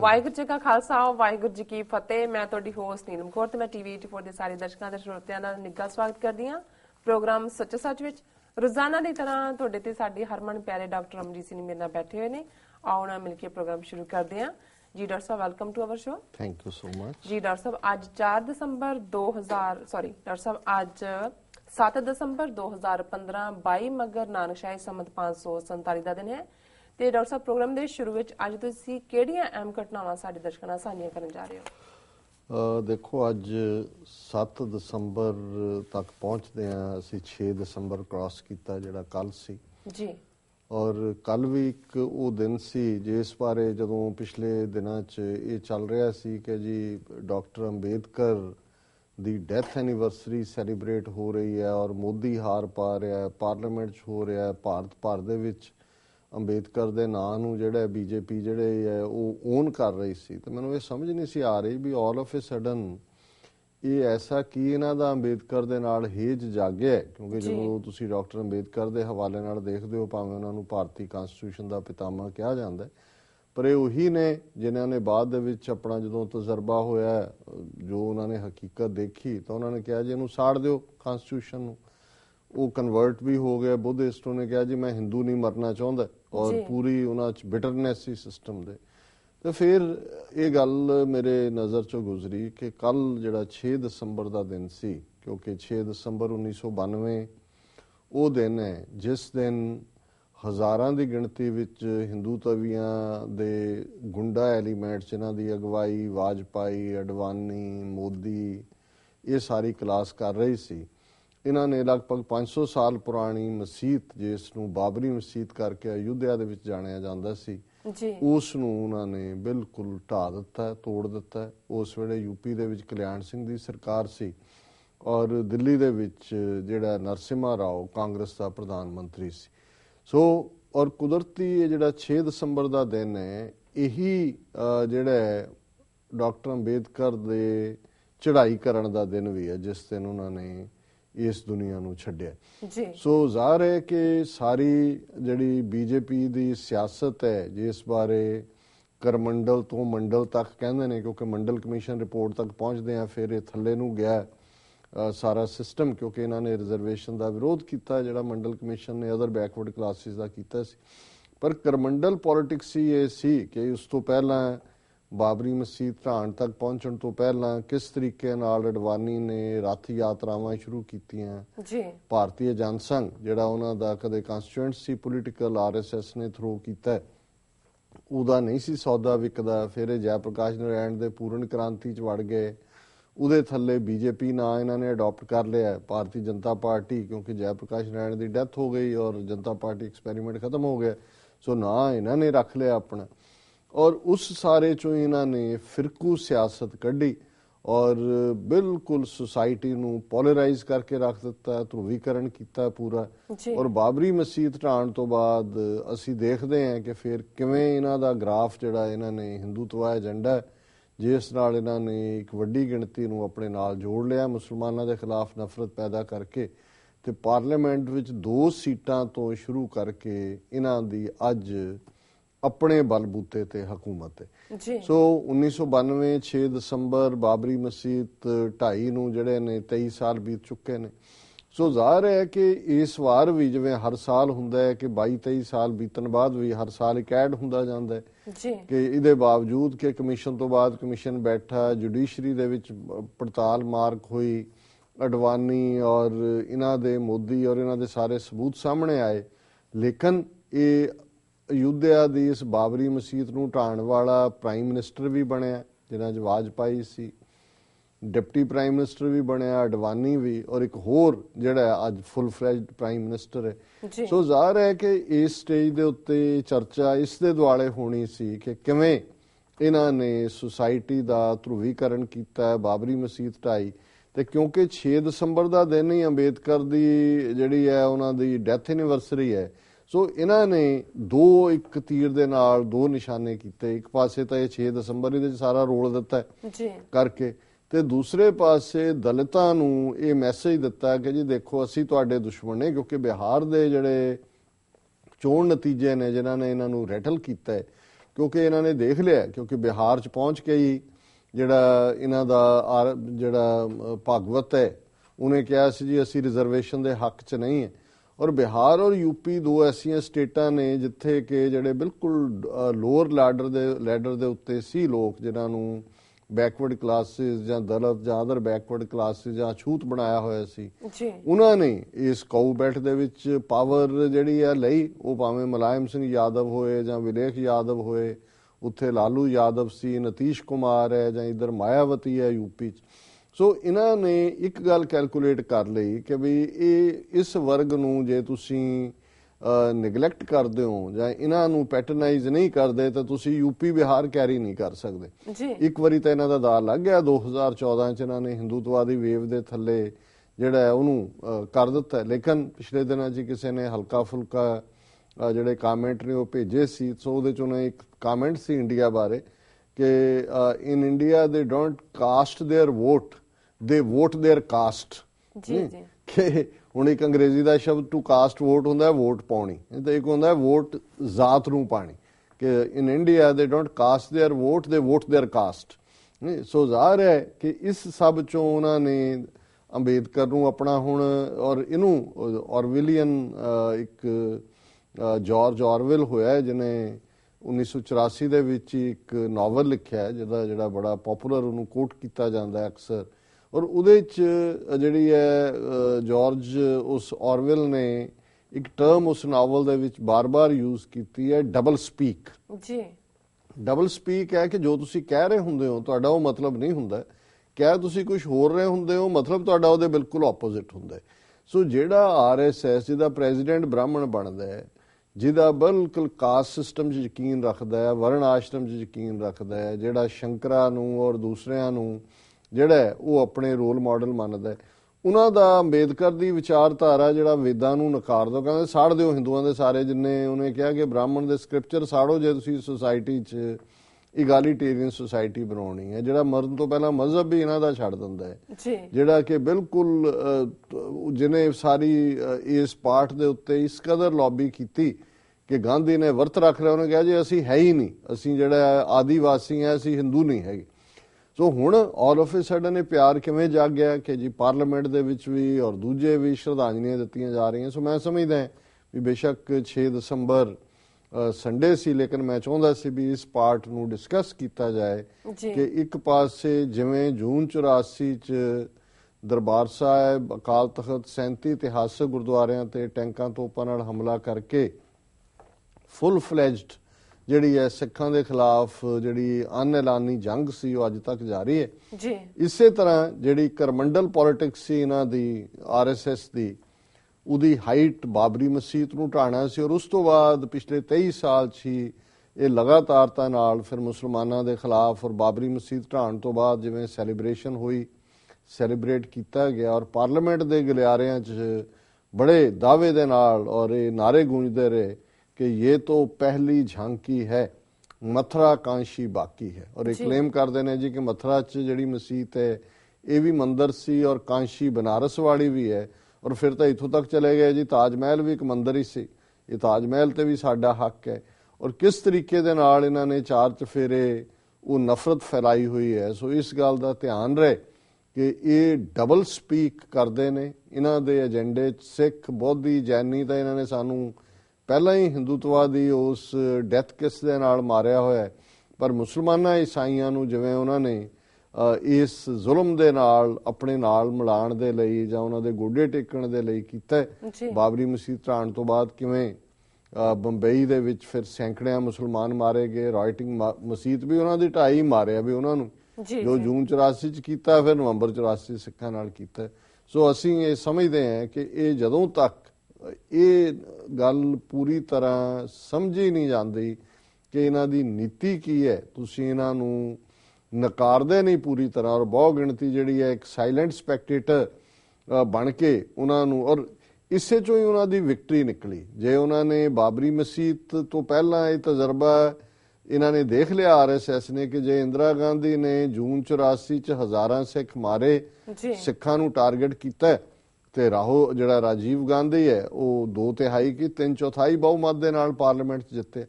ਵਾਹਿਗੁਰੂ ਜੀ ਕਾ ਖਾਲਸਾ ਵਾਹਿਗੁਰੂ ਜੀ ਕੀ ਫਤਿਹ। ਮੈਂ ਤੁਹਾਡੀ ਹੋਸਟ ਨੀਲਮ ਕੌਰ ਤੇ ਮੈਂ ਟੀਵੀ 84 ਦੇ ਸਾਰੇ ਦਰਸ਼ਕਾਂ ਤੇ ਸਰੋਤਿਆਂ ਦਾ ਨਿੱਘਾ ਸਵਾਗਤ ਕਰਦੀ ਹਾਂ। ਪ੍ਰੋਗਰਾਮ ਸੱਚ ਸੱਚ ਵਿੱਚ ਰੋਜ਼ਾਨਾ ਦੀ ਤਰ੍ਹਾਂ ਤੁਹਾਡੇ ਤੇ ਸਾਡੇ ਹਰਮਨ ਪਿਆਰੇ ਡਾਕਟਰ ਅਮਰੀਤ ਸਿੰਘ ਮੇਰੇ ਨਾਲ ਬੈਠੇ ਹੋਏ ਨੇ। ਆਓ ਨਾ ਮਿਲ ਕੇ ਪ੍ਰੋਗਰਾਮ ਸ਼ੁਰੂ ਕਰਦੇ ਹਾਂ। ਜੀ doctor Sahib welcome to our show thank you so much ਜੀ ਡਾਕਟਰ ਸਾਹਿਬ ਅੱਜ 4 ਦਸੰਬਰ 2000 ਸੌਰੀ ਡਾਕਟਰ ਸਾਹਿਬ ਅੱਜ 7 ਦਸੰਬਰ 2015 22 ਮਗਰ ਨਾਨਕਸ਼ਾਹੀ ਸੰਮਤ 547 ਦਾ ਦਿਨ ਹੈ। ਤੇ ਡਾਕਟਰ ਸਾਹਿਬ ਪ੍ਰੋਗਰਾਮ ਦੇ ਸ਼ੁਰੂ ਵਿੱਚ ਅੱਜ ਤੁਸੀਂ ਕਿਹੜੀਆਂ ਅਹਿਮ ਘਟਨਾਵਾਂ ਸਾਡੇ ਦਰਸ਼ਕਾਂ ਨਾਲ ਸਾਂਝੀਆਂ ਕਰਨ ਜਾ ਰਹੇ ਹੋ? ਦੇਖੋ ਅੱਜ 7 ਦਸੰਬਰ ਤੱਕ ਪਹੁੰਚਦੇ ਆ ਅਸੀਂ 6 ਦਸੰਬਰ ਕ੍ਰਾਸ ਕੀਤਾ ਜਿਹੜਾ ਕੱਲ ਸੀ। ਜੀ। ਔਰ ਕੱਲ ਵੀ ਇੱਕ ਉਹ ਦਿਨ ਸੀ ਜਿਸ ਬਾਰੇ ਜਦੋਂ ਪਿਛਲੇ ਦਿਨਾਂ 'ਚ ਇਹ ਚੱਲ ਰਿਹਾ ਸੀ ਕਿ ਜੀ ਡਾਕਟਰ ਅੰਬੇਦਕਰ ਦੀ ਡੈਥ ਐਨੀਵਰਸਰੀ ਸੈਲੀਬ੍ਰੇਟ ਹੋ ਰਹੀ ਹੈ ਔਰ ਮੋਦੀ ਹਾਰ ਪਾ ਰਿਹਾ ਹੈ ਪਾਰਲੀਮੈਂਟ 'ਚ ਹੋ ਰਿਹਾ ਹੈ ਭਾਰਤ ਭਰ ਦੇ ਵਿੱਚ। ਅੰਬੇਦਕਰ ਦੇ ਨਾਂ ਨੂੰ ਜਿਹੜਾ ਬੀਜੇਪੀ ਜਿਹੜੇ ਹੈ ਉਹ ਓਨ ਕਰ ਰਹੀ ਸੀ ਤੇ ਮੈਨੂੰ ਇਹ ਸਮਝ ਨਹੀਂ ਸੀ ਆ ਰਹੀ ਵੀ ਆਲ ਆਫ ਅ ਸਡਨ ਇਹ ਐਸਾ ਕੀ ਇਹਨਾਂ ਦਾ ਅੰਬੇਦਕਰ ਦੇ ਨਾਲ ਹੇਜ ਜਾਗਿਆ? ਕਿਉਂਕਿ। ਜਦੋਂ ਤੁਸੀਂ ਡਾਕਟਰ ਅੰਬੇਦਕਰ ਦੇ ਹਵਾਲੇ ਨਾਲ ਦੇਖਦੇ ਹੋ ਭਾਵੇਂ ਉਹਨਾਂ ਨੂੰ ਭਾਰਤੀ ਕਨਸਟੀਟਿਊਸ਼ਨ ਦਾ ਪਿਤਾਮਾ ਕਿਹਾ ਜਾਂਦਾ ਹੈ, ਪਰ ਇਹ ਉਹੀ ਨੇ ਜਿਨ੍ਹਾਂ ਨੇ ਬਾਅਦ ਦੇ ਵਿੱਚ ਆਪਣਾ ਜਦੋਂ ਤਜਰਬਾ ਹੋਇਆ ਜੋ ਉਹਨਾਂ ਨੇ ਹਕੀਕਤ ਦੇਖੀ ਤਾਂ ਉਹਨਾਂ ਨੇ ਕਿਹਾ ਜੀ ਇਹਨੂੰ ਸਾੜ ਦਿਓ ਕਨਸਟੀਟਿਊਸ਼ਨ ਨੂੰ ਉਹ ਕਨਵਰਟ ਵੀ ਹੋ ਗਿਆ ਬੁੱਧਿਸਟ ਨੇ ਕਿਹਾ ਜੀ ਮੈਂ ਹਿੰਦੂ ਨਹੀਂ ਮਰਨਾ ਚਾਹੁੰਦਾ। ਔਰ। ਪੂਰੀ ਉਹਨਾਂ 'ਚ ਬਿਟਰਨੈਸ ਸੀ ਸਿਸਟਮ ਦੇ। ਤੇ ਫਿਰ ਇਹ ਗੱਲ ਮੇਰੇ ਨਜ਼ਰ ਚੋਂ ਗੁਜ਼ਰੀ ਕਿ ਕੱਲ ਜਿਹੜਾ 6 ਦਸੰਬਰ ਦਾ ਦਿਨ ਸੀ ਕਿਉਂਕਿ 6 ਦਸੰਬਰ 1992 ਉਹ ਦਿਨ ਹੈ ਜਿਸ ਦਿਨ ਹਜ਼ਾਰਾਂ ਦੀ ਗਿਣਤੀ ਵਿੱਚ ਹਿੰਦੂ ਤਵੀਆਂ ਦੇ ਗੁੰਡਾ ਐਲੀਮੈਂਟਸ ਜਿਨ੍ਹਾਂ ਦੀ ਅਗਵਾਈ ਵਾਜਪਾਈ ਅਡਵਾਨੀ ਮੋਦੀ ਇਹ ਸਾਰੀ ਕਲਾਸ ਕਰ ਰਹੀ ਸੀ। ਇਹਨਾਂ ਨੇ ਲਗਭਗ 500 ਸਾਲ ਪੁਰਾਣੀ ਮਸਜਿਦ ਜਿਸ ਨੂੰ ਬਾਬਰੀ ਮਸਜਿਦ ਕਰਕੇ ਅਯੁੱਧਿਆ ਦੇ ਵਿੱਚ ਜਾਣਿਆ ਜਾਂਦਾ ਸੀ ਜੀ ਉਸ ਨੂੰ ਉਹਨਾਂ ਨੇ ਬਿਲਕੁਲ ਢਾ ਦਿੱਤਾ ਤੋੜ ਦਿੱਤਾ। ਉਸ ਵੇਲੇ ਯੂਪੀ ਦੇ ਵਿੱਚ ਕਲਿਆਣ ਸਿੰਘ ਦੀ ਸਰਕਾਰ ਸੀ ਔਰ ਦਿੱਲੀ ਦੇ ਵਿੱਚ ਜਿਹੜਾ ਨਰਸਿਮਹਾ ਰਾਓ ਕਾਂਗਰਸ ਦਾ ਪ੍ਰਧਾਨ ਮੰਤਰੀ ਸੀ ਸੋ ਔਰ ਕੁਦਰਤੀ ਇਹ ਜਿਹੜਾ 6 ਦਸੰਬਰ ਦਾ ਦਿਨ ਹੈ ਇਹੀ ਜਿਹੜਾ ਡਾਕਟਰ ਅੰਬੇਦਕਰ ਦੇ ਚੜ੍ਹਾਈ ਕਰਨ ਦਾ ਦਿਨ ਵੀ ਹੈ ਜਿਸ ਦਿਨ ਉਹਨਾਂ ਨੇ ਇਸ ਦੁਨੀਆ ਨੂੰ ਛੱਡਿਆ। ਜੀ। ਸੋ ਜ਼ਾਹਰ ਹੈ ਕਿ ਸਾਰੀ ਜਿਹੜੀ ਬੀਜੇਪੀ ਦੀ ਸਿਆਸਤ ਹੈ ਜਿਸ ਬਾਰੇ ਕਰਮੰਡਲ ਤੋਂ ਮੰਡਲ ਤੱਕ ਕਹਿੰਦੇ ਨੇ ਕਿਉਂਕਿ ਮੰਡਲ ਕਮਿਸ਼ਨ ਰਿਪੋਰਟ ਤੱਕ ਪਹੁੰਚਦੇ ਆ ਫਿਰ ਇਹ ਥੱਲੇ ਨੂੰ ਗਿਆ ਸਾਰਾ ਸਿਸਟਮ ਕਿਉਂਕਿ ਇਹਨਾਂ ਨੇ ਰਿਜ਼ਰਵੇਸ਼ਨ ਦਾ ਵਿਰੋਧ ਕੀਤਾ ਜਿਹੜਾ ਮੰਡਲ ਕਮਿਸ਼ਨ ਨੇ ਅਦਰ ਬੈਕਵਰਡ ਕਲਾਸਿਸ ਦਾ ਕੀਤਾ ਸੀ। ਪਰ ਕਰਮੰਡਲ ਪੋਲਿਟਿਕਸ ਹੀ ਇਹ ਸੀ ਕਿ ਉਸ ਤੋਂ ਪਹਿਲਾਂ ਬਾਬਰੀ ਮਸਜਿਦ ਢਾਣ ਤੱਕ ਪਹੁੰਚਣ ਤੋਂ ਪਹਿਲਾਂ ਕਿਸ ਤਰੀਕੇ ਨਾਲ ਅਡਵਾਨੀ ਨੇ ਰੱਥ ਯਾਤਰਾਵਾਂ ਸ਼ੁਰੂ ਕੀਤੀਆਂ? ਜੀ। ਭਾਰਤੀ ਜਨਸੰਘ ਜਿਹੜਾ ਉਹਨਾਂ ਦਾ ਕਦੇ ਕਨਸਟੀਟੂਐਂਸੀ ਪੋਲੀਟੀਕਲ ਆਰਐਸਐਸ ਨੇ ਥਰੋ ਕੀਤਾ ਉਹਦਾ ਨਹੀਂ ਸੀ ਸੌਦਾ ਵਿਕਦਾ। ਫਿਰ ਇਹ ਜੈ ਪ੍ਰਕਾਸ਼ ਨਾਰਾਇਣ ਦੇ ਪੂਰਨ ਕ੍ਰਾਂਤੀ ਚ ਵੜ ਗਏ। ਉਹਦੇ ਥੱਲੇ ਬੀਜੇਪੀ ਨਾਂ ਇਹਨਾਂ ਨੇ ਅਡਾਪਟ ਕਰ ਲਿਆ ਭਾਰਤੀ ਜਨਤਾ ਪਾਰਟੀ ਕਿਉਂਕਿ ਜੈ ਪ੍ਰਕਾਸ਼ ਨਾਰਾਇਣ ਦੀ ਡੈਥ ਹੋ ਗਈ ਔਰ ਜਨਤਾ ਪਾਰਟੀ ਐਕਸਪੈਰੀਮੈਂਟ ਖਤਮ ਹੋ ਗਿਆ। ਸੋ ਨਾਂ ਇਹਨਾਂ ਨੇ ਰੱਖ ਲਿਆ ਆਪਣਾ। ਔਰ ਉਸ ਸਾਰੇ ਚੋਂ ਇਹਨਾਂ ਨੇ ਫਿਰਕੂ ਸਿਆਸਤ ਕੱਢੀ ਔਰ ਬਿਲਕੁਲ ਸੁਸਾਇਟੀ ਨੂੰ ਪੋਲਰਾਈਜ਼ ਕਰਕੇ ਰੱਖ ਦਿੱਤਾ ਧਰੂਵੀਕਰਨ ਕੀਤਾ ਪੂਰਾ। ਔਰ ਬਾਬਰੀ ਮਸਜਿਦ ਢਾਣ ਤੋਂ ਬਾਅਦ ਅਸੀਂ ਦੇਖਦੇ ਹਾਂ ਕਿ ਫਿਰ ਕਿਵੇਂ ਇਹਨਾਂ ਦਾ ਗ੍ਰਾਫ ਜਿਹੜਾ ਇਹਨਾਂ ਨੇ ਹਿੰਦੂਤਵਾ ਏਜੰਡਾ ਜਿਸ ਨਾਲ ਇਹਨਾਂ ਨੇ ਇੱਕ ਵੱਡੀ ਗਿਣਤੀ ਨੂੰ ਆਪਣੇ ਨਾਲ ਜੋੜ ਲਿਆ ਮੁਸਲਮਾਨਾਂ ਦੇ ਖਿਲਾਫ ਨਫ਼ਰਤ ਪੈਦਾ ਕਰਕੇ ਤੇ ਪਾਰਲੀਮੈਂਟ ਵਿੱਚ ਦੋ ਸੀਟਾਂ ਤੋਂ ਸ਼ੁਰੂ ਕਰਕੇ ਇਹਨਾਂ ਦੀ ਅੱਜ ਆਪਣੇ ਬਲਬੂਤੇ ਤੇ ਹਕੂਮਤ ਹੈ। ਜੀ। ਸੋ 1992 6 ਦਸੰਬਰ ਬਾਬਰੀ ਮਸਜਿਦ ਢਾਈ ਨੂੰ ਜਿਹੜੇ ਨੇ 23 ਸਾਲ ਬੀਤ ਚੁੱਕੇ ਨੇ। ਸੋ ਜ਼ਾਹਰ ਹੈ ਕਿ ਇਸ ਵਾਰ ਵੀ ਜਿਵੇਂ ਹਰ ਸਾਲ ਹੁੰਦਾ ਹੈ ਕਿ 22 23 ਸਾਲ ਬੀਤਣ ਬਾਅਦ ਵੀ ਹਰ ਸਾਲ ਇੱਕ ਐਡ ਹੁੰਦਾ ਜਾਂਦਾ ਹੈ ਜੀ। ਕਿ ਇਹਦੇ ਬਾਵਜੂਦ ਕਿ ਕਮਿਸ਼ਨ ਤੋਂ ਬਾਅਦ ਕਮਿਸ਼ਨ ਬੈਠਾ ਜੁਡੀਸ਼ਰੀ ਦੇ ਵਿੱਚ ਪੜਤਾਲ ਮਾਰਕ ਹੋਈ ਅਡਵਾਨੀ ਔਰ ਇਹਨਾਂ ਦੇ ਮੋਦੀ ਔਰ ਇਹਨਾਂ ਦੇ ਸਾਰੇ ਸਬੂਤ ਸਾਹਮਣੇ ਆਏ। ਲੇਕਿਨ ਇਹ ਅਯੁੱਧਿਆ ਦੀ ਇਸ ਬਾਬਰੀ ਮਸਜਿਦ ਨੂੰ ਢਾਣ ਵਾਲਾ ਪ੍ਰਾਈਮ ਮਿਨਿਸਟਰ ਵੀ ਬਣਿਆ ਜਿਹਨਾਂ 'ਚ ਵਾਜਪਾਈ ਸੀ। ਡਿਪਟੀ ਪ੍ਰਾਈਮ ਮਿਨਿਸਟਰ ਵੀ ਬਣਿਆ ਅਡਵਾਨੀ ਵੀ ਔਰ ਇੱਕ ਹੋਰ ਜਿਹੜਾ ਅੱਜ ਫੁੱਲ ਫਲੈਜਡ ਪ੍ਰਾਈਮ ਮਿਨਿਸਟਰ ਹੈ। ਸੋ ਜ਼ਾਹਰ ਹੈ ਕਿ ਇਸ ਸਟੇਜ ਦੇ ਉੱਤੇ ਚਰਚਾ ਇਸ ਦੇ ਦੁਆਲੇ ਹੋਣੀ ਸੀ ਕਿ ਕਿਵੇਂ ਇਹਨਾਂ ਨੇ ਸੁਸਾਇਟੀ ਦਾ ਧਰੂਵੀਕਰਨ ਕੀਤਾ ਹੈ ਬਾਬਰੀ ਮਸਜਿਦ ਢਾਈ। ਤੇ ਕਿਉਂਕਿ 6 ਦਸੰਬਰ ਦਾ ਦਿਨ ਹੀ ਅੰਬੇਦਕਰ ਦੀ ਜਿਹੜੀ ਹੈ ਉਹਨਾਂ ਦੀ ਡੈਥ ਐਨੀਵਰਸਰੀ ਹੈ ਸੋ ਇਹਨਾਂ ਨੇ ਦੋ ਇੱਕ ਤੀਰ ਦੇ ਨਾਲ ਦੋ ਨਿਸ਼ਾਨੇ ਕੀਤੇ। ਇੱਕ ਪਾਸੇ ਤਾਂ ਇਹ 6 ਦਸੰਬਰ ਇਹਦੇ ਚ ਸਾਰਾ ਰੋਲ ਦਿੱਤਾ ਜੀ। ਕਰਕੇ ਤੇ ਦੂਸਰੇ ਪਾਸੇ ਦਲਿਤਾਂ ਨੂੰ ਇਹ ਮੈਸੇਜ ਦਿੱਤਾ ਕਿ ਜੀ ਦੇਖੋ ਅਸੀਂ ਤੁਹਾਡੇ ਦੁਸ਼ਮਣ ਨੇ ਕਿਉਂਕਿ ਬਿਹਾਰ ਦੇ ਜਿਹੜੇ ਚੋਣ ਨਤੀਜੇ ਨੇ ਜਿਨ੍ਹਾਂ ਨੇ ਇਹਨਾਂ ਨੂੰ ਰੈਟਲ ਕੀਤਾ ਹੈ ਕਿਉਂਕਿ ਇਹਨਾਂ ਨੇ ਦੇਖ ਲਿਆ ਕਿਉਂਕਿ ਬਿਹਾਰ ਚ ਪਹੁੰਚ ਕੇ ਹੀ ਜਿਹੜਾ ਇਹਨਾਂ ਦਾ ਜਿਹੜਾ ਭਾਗਵਤ ਹੈ ਉਹਨੇ ਕਿਹਾ ਸੀ ਜੀ ਅਸੀਂ ਰਿਜ਼ਰਵੇਸ਼ਨ ਦੇ ਹੱਕ 'ਚ ਨਹੀਂ ਹੈ। ਔਰ ਬਿਹਾਰ ਔਰ ਯੂਪੀ ਦੋ ਐਸੀਆਂ ਸਟੇਟਾਂ ਨੇ ਜਿੱਥੇ ਕਿ ਜਿਹੜੇ ਬਿਲਕੁਲ ਲੋਅਰ ਲੈਡਰ ਦੇ ਲੈਡਰ ਦੇ ਉੱਤੇ ਸੀ ਲੋਕ ਜਿਨ੍ਹਾਂ ਨੂੰ ਬੈਕਵਰਡ ਕਲਾਸਿਸ ਜਾਂ ਦਲਿਤ ਜਾਂ ਅਦਰ ਬੈਕਵਰਡ ਕਲਾਸਿਸ ਜਾਂ ਛੂਤ ਬਣਾਇਆ ਹੋਇਆ ਸੀ। ਜੀ। ਉਹਨਾਂ ਨੇ ਇਸ ਕਾਊ ਬੈਲਟ ਦੇ ਵਿੱਚ ਪਾਵਰ ਜਿਹੜੀ ਹੈ ਲਈ। ਉਹ ਭਾਵੇਂ ਮੁਲਾਇਮ ਸਿੰਘ ਯਾਦਵ ਹੋਏ ਜਾਂ ਵਿਲੇਖ ਯਾਦਵ ਹੋਏ ਉੱਥੇ ਲਾਲੂ ਯਾਦਵ ਸੀ ਨਤੀਸ਼ ਕੁਮਾਰ ਹੈ ਜਾਂ ਇਧਰ ਮਾਇਆਵਤੀ ਹੈ ਯੂਪੀ ਚ। ਸੋ ਇਹਨਾਂ ਨੇ ਇੱਕ ਗੱਲ ਕੈਲਕੂਲੇਟ ਕਰ ਲਈ ਕਿ ਵੀ ਇਹ ਇਸ ਵਰਗ ਨੂੰ ਜੇ ਤੁਸੀਂ ਨੈਗਲੈਕਟ ਕਰਦੇ ਹੋ ਜਾਂ ਇਹਨਾਂ ਨੂੰ ਪੈਟਰਨਾਈਜ਼ ਨਹੀਂ ਕਰਦੇ ਤਾਂ ਤੁਸੀਂ ਯੂਪੀ ਬਿਹਾਰ ਕੈਰੀ ਨਹੀਂ ਕਰ ਸਕਦੇ ਜੀ ਇੱਕ ਵਾਰੀ ਤਾਂ ਇਹਨਾਂ ਦਾ ਦਾਅ ਲੱਗ ਗਿਆ 2014 ਚ ਇਹਨਾਂ ਨੇ ਹਿੰਦੂਤਵਾਦੀ ਵੇਵ ਦੇ ਥੱਲੇ ਜਿਹੜਾ ਹੈ ਉਹਨੂੰ ਅਹ, ਕਰ ਦਿੱਤਾ ਹੈ। ਲੇਕਿਨ ਪਿਛਲੇ ਦਿਨਾਂ 'ਚ ਕਿਸੇ ਨੇ ਹਲਕਾ ਫੁਲਕਾ ਅਹ, ਜਿਹੜੇ ਕਮੈਂਟ ਨੇ ਉਹ ਭੇਜੇ ਸੀ ਸੋ ਉਹਦੇ 'ਚ ਉਹਨੇ ਇੱਕ ਕਮੈਂਟ ਸੀ ਇੰਡੀਆ ਬਾਰੇ ਕਿ in India they don't cast their vote ਦੇ ਵੋਟ देयर ਕਾਸਟ ਜੀ ਜੀ ਕਿ ਹੁਣ ਇੱਕ ਅੰਗਰੇਜ਼ੀ ਦਾ ਸ਼ਬਦ ਟੂ ਕਾਸਟ ਵੋਟ ਹੁੰਦਾ ਹੈ ਵੋਟ ਪਾਉਣੀ ਇਹ ਤਾਂ ਇੱਕ ਹੁੰਦਾ ਹੈ ਵੋਟ ਜ਼ਾਤ ਨੂੰ ਪਾਣੀ ਕਿ in India they don't cast their vote they vote their caste so ਜ਼ਾਹਰ ਹੈ ਕਿ ਇਸ ਸਭ ਚੋਂ ਉਹਨਾਂ ਨੇ ਅੰਬੇਦਕਰ ਨੂੰ ਆਪਣਾ ਹੁਣ ਔਰ ਇਹਨੂੰ ਔਰਵਿਲੀਅਨ ਇੱਕ ਅ, ਜਾਰਜ ਔਰਵਿਲ ਹੋਇਆ ਹੈ ਜਿਨੇ 1984 ਦੇ ਵਿੱਚ ਹੀ ਇੱਕ ਨਾਵਲ ਲਿਖਿਆ ਹੈ ਜਿਹਦਾ ਜਿਹੜਾ ਬੜਾ ਪਪੂਲਰ ਉਹਨੂੰ ਕੋਟ ਕੀਤਾ ਜਾਂਦਾ ਹੈ ਅਕਸਰ ਔਰ ਉਹਦੇ ਚ ਜਿਹੜੀ ਹੈ ਜਾਰਜ ਉਸ ਔਰਵਿਲ ਨੇ ਇੱਕ ਟਰਮ ਉਸ ਨਾਵਲ ਦੇ ਵਿੱਚ ਬਾਰ-ਬਾਰ ਯੂਜ਼ ਕੀਤੀ ਹੈ ਡਬਲ ਸਪੀਕ ਜੀ। ਡਬਲ ਸਪੀਕ ਹੈ ਕਿ ਜੋ ਤੁਸੀਂ ਕਹਿ ਰਹੇ ਹੁੰਦੇ ਹੋ ਤੁਹਾਡਾ ਉਹ ਮਤਲਬ ਨਹੀਂ ਹੁੰਦਾ। ਕਹਿ ਤੁਸੀਂ ਕੁਝ ਹੋਰ ਰਹੇ ਹੁੰਦੇ ਹੋ ਮਤਲਬ ਤੁਹਾਡਾ ਉਹਦੇ ਬਿਲਕੁਲ ਆਪੋਜ਼ਿਟ ਹੁੰਦਾ ਹੈ। ਸੋ ਜਿਹੜਾ ਆਰਐਸਐਸ ਜਿਹਦਾ ਪ੍ਰੈਜ਼ੀਡੈਂਟ ਬ੍ਰਾਹਮਣ ਬਣਦਾ ਹੈ ਜਿਹਦਾ ਬਿਲਕੁਲ ਕਾਸਟ ਸਿਸਟਮ 'ਚ ਯਕੀਨ ਰੱਖਦਾ ਹੈ ਵਰਣ ਆਸ਼ਰਮ 'ਚ ਯਕੀਨ ਰੱਖਦਾ ਹੈ ਜਿਹੜਾ ਸ਼ੰਕਰਾ ਨੂੰ ਔਰ ਦੂਸਰਿਆਂ ਨੂੰ ਜਿਹੜਾ ਉਹ ਆਪਣੇ ਰੋਲ ਮਾਡਲ ਮੰਨਦਾ ਉਹਨਾਂ ਦਾ ਅੰਬੇਦਕਰ ਦੀ ਵਿਚਾਰਧਾਰਾ ਜਿਹੜਾ ਵੇਦਾਂ ਨੂੰ ਨਕਾਰ ਦੋ ਕਹਿੰਦੇ ਸਾੜ ਦਿਓ ਹਿੰਦੂਆਂ ਦੇ ਸਾਰੇ ਜਿੰਨੇ ਉਹਨੇ ਕਿਹਾ ਕਿ ਬ੍ਰਾਹਮਣ ਦੇ ਸਕ੍ਰਿਪਚਰ ਸਾੜੋ ਜੇ ਤੁਸੀਂ ਸੁਸਾਇਟੀ 'ਚ ਇਗਾਲੀਟੇਰੀਅਨ ਸੁਸਾਇਟੀ ਬਣਾਉਣੀ ਹੈ ਜਿਹੜਾ ਮਰਨ ਤੋਂ ਪਹਿਲਾਂ ਮਜ਼ਹਬ ਵੀ ਇਹਨਾਂ ਦਾ ਛੱਡ ਦਿੰਦਾ ਹੈ। ਜੀ। ਜਿਹੜਾ ਕਿ ਬਿਲਕੁਲ ਜਿਹਨੇ ਸਾਰੀ ਇਸ ਪਾਠ ਦੇ ਉੱਤੇ ਇਸ ਕਦਰ ਲੌਬੀ ਕੀਤੀ ਕਿ ਗਾਂਧੀ ਨੇ ਵਰਤ ਰੱਖ ਲਿਆ ਉਹਨੇ ਕਿਹਾ ਜੀ ਅਸੀਂ ਹੈ ਹੀ ਨਹੀਂ ਅਸੀਂ ਜਿਹੜਾ ਆਦੀਵਾਸੀ ਹਾਂ ਅਸੀਂ ਹਿੰਦੂ ਨਹੀਂ ਹੈਗੇ। ਸੋ ਹੁਣ ਆਲ ਆਫ ਅ ਸਡਨ ਇਹ ਪਿਆਰ ਕਿਵੇਂ ਜਾਗ ਗਿਆ ਕਿ ਜੀ ਪਾਰਲੀਮੈਂਟ ਦੇ ਵਿੱਚ ਵੀ ਔਰ ਦੂਜੇ ਵੀ ਸ਼ਰਧਾਂਜਲੀਆਂ ਦਿੱਤੀਆਂ ਜਾ ਰਹੀਆਂ? ਸੋ ਮੈਂ ਸਮਝਦਾ ਵੀ ਬੇਸ਼ੱਕ 6 ਦਸੰਬਰ ਸੰਡੇ ਸੀ ਲੇਕਿਨ ਮੈਂ ਚਾਹੁੰਦਾ ਸੀ ਵੀ ਇਸ ਪਾਰਟ ਨੂੰ ਡਿਸਕਸ ਕੀਤਾ ਜਾਏ ਕਿ ਇੱਕ ਪਾਸੇ ਜਿਵੇਂ ਜੂਨ 84 ਚ ਦਰਬਾਰ ਸਾਹਿਬ ਅਕਾਲ ਤਖਤ 37 ਇਤਿਹਾਸਕ ਗੁਰਦੁਆਰਿਆਂ ਤੇ ਟੈਂਕਾਂ ਤੋਪਾਂ ਨਾਲ ਹਮਲਾ ਕਰਕੇ ਫੁੱਲ ਫਲੈਜਡ ਜਿਹੜੀ ਹੈ ਸਿੱਖਾਂ ਦੇ ਖਿਲਾਫ ਜਿਹੜੀ ਅਨਐਲਾਨੀ ਜੰਗ ਸੀ ਉਹ ਅੱਜ ਤੱਕ ਜਾਰੀ ਹੈ। ਜੀ। ਇਸੇ ਤਰ੍ਹਾਂ ਜਿਹੜੀ ਕਰਮੰਡਲ ਪੋਲਿਟਿਕਸ ਸੀ ਇਹਨਾਂ ਦੀ ਆਰਐਸਐਸ ਦੀ ਉਹਦੀ ਹਾਈਟ ਬਾਬਰੀ ਮਸਜਿਦ ਨੂੰ ਢਾਣਾ ਸੀ ਔਰ ਉਸ ਤੋਂ ਬਾਅਦ ਪਿਛਲੇ 23 ਸਾਲ ਹੀ ਇਹ ਲਗਾਤਾਰਤਾ ਨਾਲ ਫਿਰ ਮੁਸਲਮਾਨਾਂ ਦੇ ਖਿਲਾਫ ਔਰ ਬਾਬਰੀ ਮਸਜਿਦ ਢਾਣ ਤੋਂ ਬਾਅਦ ਜਿਵੇਂ ਸੈਲੀਬ੍ਰੇਸ਼ਨ ਹੋਈ ਸੈਲੀਬ੍ਰੇਟ ਕੀਤਾ ਗਿਆ ਔਰ ਪਾਰਲੀਮੈਂਟ ਦੇ ਗਲਿਆਰਿਆਂ 'ਚ ਬੜੇ ਦਾਅਵੇ ਦੇ ਨਾਲ ਔਰ ਇਹ ਨਾਰੇ ਗੂੰਜਦੇ ਰਹੇ। ਕਿ ਇਹ ਤੋਂ ਪਹਿਲੀ ਝਾਂਕੀ ਹੈ ਮਥਰਾ ਕਾਂਸ਼ੀ ਬਾਕੀ ਹੈ ਔਰ ਇਹ। ਕਲੇਮ ਕਰਦੇ ਨੇ ਜੀ ਕਿ ਮਥਰਾ 'ਚ ਜਿਹੜੀ ਮਸਜਿਦ ਹੈ ਇਹ ਵੀ ਮੰਦਿਰ ਸੀ ਔਰ ਕਾਂਸ਼ੀ ਬਨਾਰਸ ਵਾਲੀ ਵੀ ਹੈ ਔਰ ਫਿਰ ਤਾਂ ਇੱਥੋਂ ਤੱਕ ਚਲੇ ਗਏ ਜੀ ਤਾਜ ਮਹਿਲ ਵੀ ਇੱਕ ਮੰਦਿਰ ਹੀ ਸੀ ਇਹ ਤਾਜ ਮਹਿਲ ਤੇ ਵੀ ਸਾਡਾ ਹੱਕ ਹੈ ਔਰ ਕਿਸ ਤਰੀਕੇ ਦੇ ਨਾਲ ਇਹਨਾਂ ਨੇ ਚਾਰ ਚਫੇਰੇ ਉਹ ਨਫ਼ਰਤ ਫੈਲਾਈ ਹੋਈ ਹੈ ਸੋ ਇਸ ਗੱਲ ਦਾ ਧਿਆਨ ਰਹੇ ਕਿ ਇਹ ਡਬਲ ਸਪੀਕ ਕਰਦੇ ਨੇ ਇਹਨਾਂ ਦੇ ਏਜੰਡੇ 'ਚ ਸਿੱਖ ਬੋਧੀ ਜੈਨੀ ਤਾਂ ਇਹਨਾਂ ਨੇ ਸਾਨੂੰ ਪਹਿਲਾਂ ਹੀ ਹਿੰਦੂਤਵਾਦੀ ਉਸ ਡੈਥ ਕਿਸ ਦੇ ਨਾਲ ਮਾਰਿਆ ਹੋਇਆ ਪਰ ਮੁਸਲਮਾਨਾਂ ਈਸਾਈਆਂ ਨੂੰ ਜਿਵੇਂ ਉਹਨਾਂ ਨੇ ਇਸ ਜ਼ੁਲਮ ਦੇ ਨਾਲ ਆਪਣੇ ਨਾਲ ਮਿਲਾਣ ਦੇ ਲਈ ਜਾਂ ਉਹਨਾਂ ਦੇ ਗੋਡੇ ਟੇਕਣ ਦੇ ਲਈ ਕੀਤਾ। ਬਾਬਰੀ ਮਸਜਿਦ ਢਾਣ ਤੋਂ ਬਾਅਦ ਕਿਵੇਂ ਬੰਬਈ ਦੇ ਵਿੱਚ ਫਿਰ ਸੈਂਕੜਿਆਂ ਮੁਸਲਮਾਨ ਮਾਰੇ ਗਏ ਰਾਈਟਿੰਗ ਮਸਜਿਦ ਵੀ ਉਹਨਾਂ ਦੀ ਢਾਈ ਮਾਰਿਆ ਵੀ ਉਹਨਾਂ ਨੂੰ ਜੀ। ਜੂਨ 84 ਚ ਕੀਤਾ ਫਿਰ ਨਵੰਬਰ 84 ਸਿੱਖਾਂ ਨਾਲ ਕੀਤਾ ਸੋ ਅਸੀਂ ਇਹ ਸਮਝਦੇ ਹਾਂ ਕਿ ਇਹ ਜਦੋਂ ਤੱਕ ਇਹ ਗੱਲ ਪੂਰੀ ਤਰ੍ਹਾਂ ਸਮਝੀ ਨਹੀਂ ਜਾਂਦੀ ਕਿ ਇਹਨਾਂ ਦੀ ਨੀਤੀ ਕੀ ਹੈ। ਤੁਸੀਂ ਇਹਨਾਂ ਨੂੰ ਨਕਾਰਦੇ ਨਹੀਂ ਪੂਰੀ ਤਰ੍ਹਾਂ ਔਰ ਬਹੁ ਗਿਣਤੀ ਜਿਹੜੀ ਹੈ ਇੱਕ ਸਾਇਲੈਂਟ ਸਪੈਕਟੇਟਰ ਬਣ ਕੇ ਉਹਨਾਂ ਨੂੰ ਔਰ ਇਸੇ ਚੋਂ ਹੀ ਉਹਨਾਂ ਦੀ ਵਿਕਟਰੀ ਨਿਕਲੀ। ਜੇ ਉਹਨਾਂ ਨੇ ਬਾਬਰੀ ਮਸਜਿਦ ਤੋਂ ਪਹਿਲਾਂ ਇਹ ਤਜਰਬਾ ਇਹਨਾਂ ਨੇ ਦੇਖ ਲਿਆ ਆਰਐਸਐਸ ਨੇ ਕਿ ਜੇ ਇੰਦਰਾ ਗਾਂਧੀ ਨੇ ਜੂਨ 84 ਚ ਹਜ਼ਾਰਾਂ ਸਿੱਖ ਮਾਰੇ ਸਿੱਖਾਂ ਨੂੰ ਟਾਰਗੇਟ ਕੀਤਾ ਤੇ ਰਾਹੁਲ, ਜਿਹੜਾ ਰਾਜੀਵ ਗਾਂਧੀ ਹੈ, ਉਹ ਦੋ ਤਿਹਾਈ ਕੀ, ਤਿੰਨ ਚੌਥਾਈ ਬਹੁਮਤ ਦੇ ਨਾਲ ਪਾਰਲੀਮੈਂਟ 'ਚ ਜਿੱਤੇ।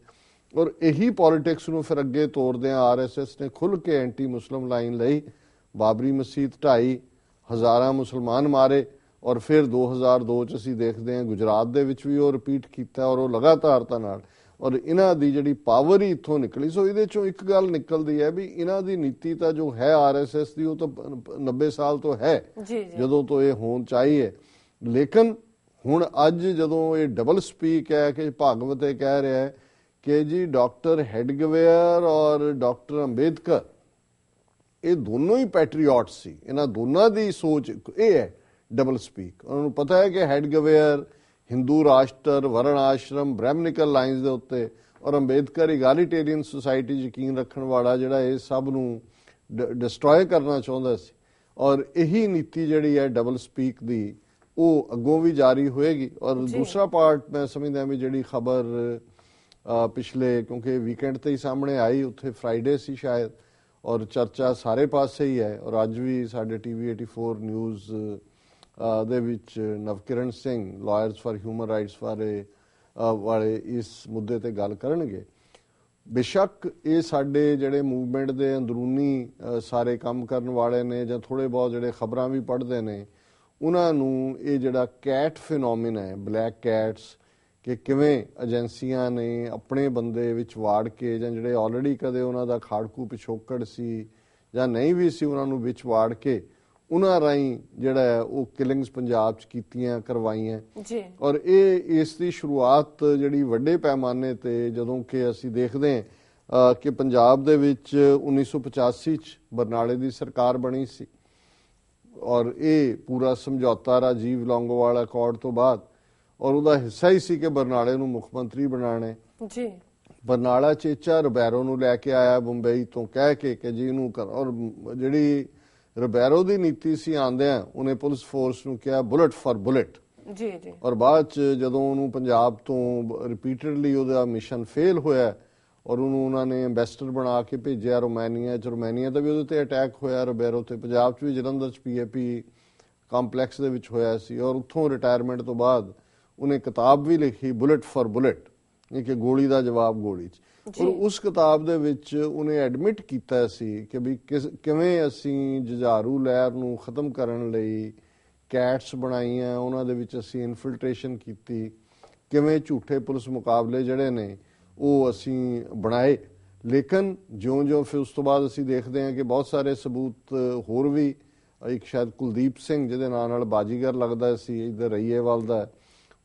ਔਰ ਇਹੀ ਪੋਲਿਟਿਕਸ ਨੂੰ ਫਿਰ ਅੱਗੇ ਤੋਰਦੇ ਆ ਆਰਐਸਐਸ ਨੇ ਖੁੱਲ ਕੇ ਐਂਟੀ ਮੁਸਲਮ ਲਾਈਨ ਲਈ ਬਾਬਰੀ ਮਸਜਿਦ ਢਾਈ, ਹਜ਼ਾਰਾਂ ਮੁਸਲਮਾਨ ਮਾਰੇ ਔਰ ਫਿਰ 2002 ਚ ਅਸੀਂ ਦੇਖਦੇ ਹਾਂ ਗੁਜਰਾਤ ਦੇ ਵਿੱਚ ਵੀ ਉਹ ਰਿਪੀਟ ਕੀਤਾ ਔਰ ਉਹ ਲਗਾਤਾਰਤਾ ਨਾਲ ਔਰ ਇਹਨਾਂ ਦੀ ਜਿਹੜੀ ਪਾਵਰ ਹੀ ਇੱਥੋਂ ਨਿਕਲੀ ਸੋ ਇਹਦੇ ਚੋਂ ਇੱਕ ਗੱਲ ਨਿਕਲਦੀ ਹੈ ਵੀ ਇਹਨਾਂ ਦੀ ਨੀਤੀ ਤਾਂ ਜੋ ਹੈ ਆਰਐਸਐਸ ਦੀ ਉਹ ਤਾਂ 90 ਸਾਲ ਤੋਂ ਹੈ ਜਦੋਂ ਤੋਂ ਇਹ ਹੋਣ ਚਾਹੀਏ। ਲੇਕਿਨ ਹੁਣ ਅੱਜ ਜਦੋਂ ਇਹ ਡਬਲ ਸਪੀਕ ਹੈ ਕਿ ਭਾਗਵਤ ਇਹ ਕਹਿ ਰਿਹਾ ਹੈ ਕਿ ਜੀ ਡਾਕਟਰ ਹੈਡਗਵੇਅਰ ਔਰ ਡਾਕਟਰ ਅੰਬੇਦਕਰ ਇਹ ਦੋਨੋਂ ਹੀ ਪੈਟਰੀਆਟ ਸੀ। ਇਹਨਾਂ ਦੋਨਾਂ ਦੀ ਸੋਚ ਇਹ ਹੈ ਡਬਲ ਸਪੀਕ ਉਹਨਾਂ ਨੂੰ ਪਤਾ ਹੈ ਕਿ ਹੈਡਗਵੇਅਰ ਹਿੰਦੂ ਰਾਸ਼ਟਰ ਵਰਣ ਆਸ਼ਰਮ ਬ੍ਰਹਮਨਿਕਲ ਲਾਈਨਸ ਦੇ ਉੱਤੇ ਔਰ ਅੰਬੇਦਕਰ ਇਗਾਲੀਟੇਰੀਅਨ ਸੁਸਾਇਟੀ ਯਕੀਨ ਰੱਖਣ ਵਾਲਾ ਜਿਹੜਾ ਇਹ ਸਭ ਨੂੰ ਡਿਸਟਰੋਏ ਕਰਨਾ ਚਾਹੁੰਦਾ ਸੀ। ਔਰ ਇਹੀ ਨੀਤੀ ਜਿਹੜੀ ਹੈ ਡਬਲ ਸਪੀਕ ਦੀ ਉਹ ਅੱਗੋਂ ਵੀ ਜਾਰੀ ਹੋਏਗੀ। ਔਰ। ਦੂਸਰਾ ਪਾਰਟ ਮੈਂ ਸਮਝਦਾ ਵੀ ਜਿਹੜੀ ਖਬਰ ਪਿਛਲੇ ਕਿਉਂਕਿ ਵੀਕਐਂਡ ਤੇ ਹੀ ਸਾਹਮਣੇ ਆਈ ਉੱਥੇ ਫਰਾਈਡੇ ਸੀ ਸ਼ਾਇਦ। ਔਰ ਚਰਚਾ ਸਾਰੇ ਪਾਸੇ ਹੀ ਹੈ। ਔਰ ਅੱਜ ਵੀ ਸਾਡੇ ਟੀਵੀ 84 ਨਿਊਜ਼ ਦੇ ਵਿੱਚ Navkiran Singh lawyers for human rights ਬਾਰੇ ਵਾਲੇ ਇਸ ਮੁੱਦੇ ਤੇ ਗੱਲ ਕਰਨਗੇ। ਬੇਸ਼ੱਕ ਇਹ ਸਾਡੇ ਜਿਹੜੇ ਮੂਵਮੈਂਟ ਦੇ ਅੰਦਰੂਨੀ ਸਾਰੇ ਕੰਮ ਕਰਨ ਵਾਲੇ ਨੇ ਜਾਂ ਥੋੜੇ ਬਹੁਤ ਜਿਹੜੇ ਖਬਰਾਂ ਵੀ ਪੜ੍ਹਦੇ ਨੇ, ਉਹਨਾਂ ਨੂੰ ਇਹ ਜਿਹੜਾ ਕੈਟ ਫਿਨੋਮੀਨਾ ਹੈ ਬਲੈਕ ਕੈਟਸ ਕਿ ਕਿਵੇਂ ਏਜੰਸੀਆਂ ਨੇ ਆਪਣੇ ਬੰਦੇ ਵਿੱਚ ਵਾੜ ਕੇ ਜਾਂ ਜਿਹੜੇ ਆਲਰੇਡੀ ਕਦੇ ਉਹਨਾਂ ਦਾ ਖਾੜਕੂ ਪਿਛੋਕੜ ਸੀ ਜਾਂ ਨਹੀਂ ਵੀ ਸੀ, ਉਹਨਾਂ ਨੂੰ ਵਿੱਚ ਵਾੜ ਕੇ ਉਹਨਾਂ ਰਾਹੀਂ ਜਿਹੜਾ ਹੈ ਉਹ ਕਿਲਿੰਗਸ ਪੰਜਾਬ 'ਚ ਕੀਤੀਆਂ ਕਰਵਾਈਆਂ। ਜੀ। ਔਰ ਇਹ ਇਸ ਦੀ ਸ਼ੁਰੂਆਤ ਜਿਹੜੀ ਵੱਡੇ ਪੈਮਾਨੇ ਤੇ ਜਦੋਂ ਕਿ ਅਸੀਂ ਦੇਖਦੇ ਹਾਂ ਕਿ ਪੰਜਾਬ ਦੇ ਵਿੱਚ 1985 ਚ ਬਰਨਾਲੇ ਦੀ ਸਰਕਾਰ ਬਣੀ ਸੀ। ਔਰ ਇਹ ਪੂਰਾ ਸਮਝੌਤਾ ਰਾਜੀਵ ਲੌਂਗੋਵਾਲ ਅਕੋਰਡ ਤੋਂ ਬਾਅਦ ਔਰ ਉਹਦਾ ਹਿੱਸਾ ਹੀ ਸੀ ਕਿ ਬਰਨਾਲੇ ਨੂੰ ਮੁੱਖ ਮੰਤਰੀ ਬਣਾਣਾ ਜੀ। ਬਰਨਾਲਾ ਚੇਚਾ ਰਬੈਰੋ ਨੂੰ ਲੈ ਕੇ ਆਇਆ ਬੰਬਈ ਤੋਂ ਕਹਿ ਕੇ ਕਿ ਜੀ ਕਰ ਔਰ ਜਿਹੜੀ ਰਬੈਰੋ ਦੀ ਨੀਤੀ ਸੀ ਆਂਦਿਆਂ ਉਹਨੇ ਪੁਲਿਸ ਫੋਰਸ ਨੂੰ ਕਿਹਾ ਬੁਲਟ ਫਾਰ ਬੁਲਟ ਜੀ ਜੀ। ਔਰ ਬਾਅਦ ਚ ਜਦੋਂ ਉਹਨੂੰ ਪੰਜਾਬ ਤੋਂ ਰਿਪੀਟਡਲੀ ਉਹਦਾ ਮਿਸ਼ਨ ਫੇਲ ਹੋਇਆ ਔਰ ਉਹਨੂੰ ਉਹਨਾਂ ਨੇ ਐਮਬੈਸਡਰ ਬਣਾ ਕੇ ਭੇਜਿਆ ਰੋਮਾਨੀਆ ਚ ਰੋਮਾਨੀਆ ਦਾ ਵੀ ਉਹਦੇ ਤੇ ਅਟੈਕ ਹੋਇਆ ਰਬੇਰੋ ਤੇ। ਪੰਜਾਬ ਚ ਵੀ ਜਲੰਧਰ ਚ ਪੀਏਪੀ ਕੰਪਲੈਕਸ ਦੇ ਵਿੱਚ ਹੋਇਆ ਸੀ ਔਰ ਉੱਥੋਂ ਰਿਟਾਇਰਮੈਂਟ ਤੋਂ ਬਾਅਦ ਉਹਨੇ ਕਿਤਾਬ ਵੀ ਲਿਖੀ ਬੁਲਟ ਫਾਰ ਬੁਲਟ ਇਹ ਕਿ ਗੋਲੀ ਦਾ ਜਵਾਬ ਗੋਲੀ ਚ। ਔਰ ਉਸ ਕਿਤਾਬ ਦੇ ਵਿੱਚ ਉਹਨੇ ਐਡਮਿਟ ਕੀਤਾ ਸੀ ਕਿ ਵੀ ਕਿਵੇਂ ਅਸੀਂ ਜੁਝਾਰੂ ਲਹਿਰ ਨੂੰ ਖਤਮ ਕਰਨ ਲਈ ਕੈਟਸ ਬਣਾਈਆਂ ਉਹਨਾਂ ਦੇ ਵਿੱਚ ਅਸੀਂ ਇਨਫਿਲਟ੍ਰੇਸ਼ਨ ਕੀਤੀ ਕਿਵੇਂ ਝੂਠੇ ਪੁਲਿਸ ਮੁਕਾਬਲੇ ਜਿਹੜੇ ਨੇ ਉਹ ਅਸੀਂ ਬਣਾਏ ਲੇਕਿਨ ਜਿਉਂ-ਜਿਉਂ ਫਿਰ ਉਸ ਤੋਂ ਬਾਅਦ ਅਸੀਂ ਦੇਖਦੇ ਹਾਂ ਕਿ ਬਹੁਤ ਸਾਰੇ ਸਬੂਤ ਹੋਰ ਵੀ ਇੱਕ ਸ਼ਾਇਦ ਕੁਲਦੀਪ ਸਿੰਘ ਜਿਹਦੇ ਨਾਂ ਨਾਲ ਬਾਜੀਗਰ ਲੱਗਦਾ ਸੀ ਇਧਰ ਰਈਏਵਾਲ ਦਾ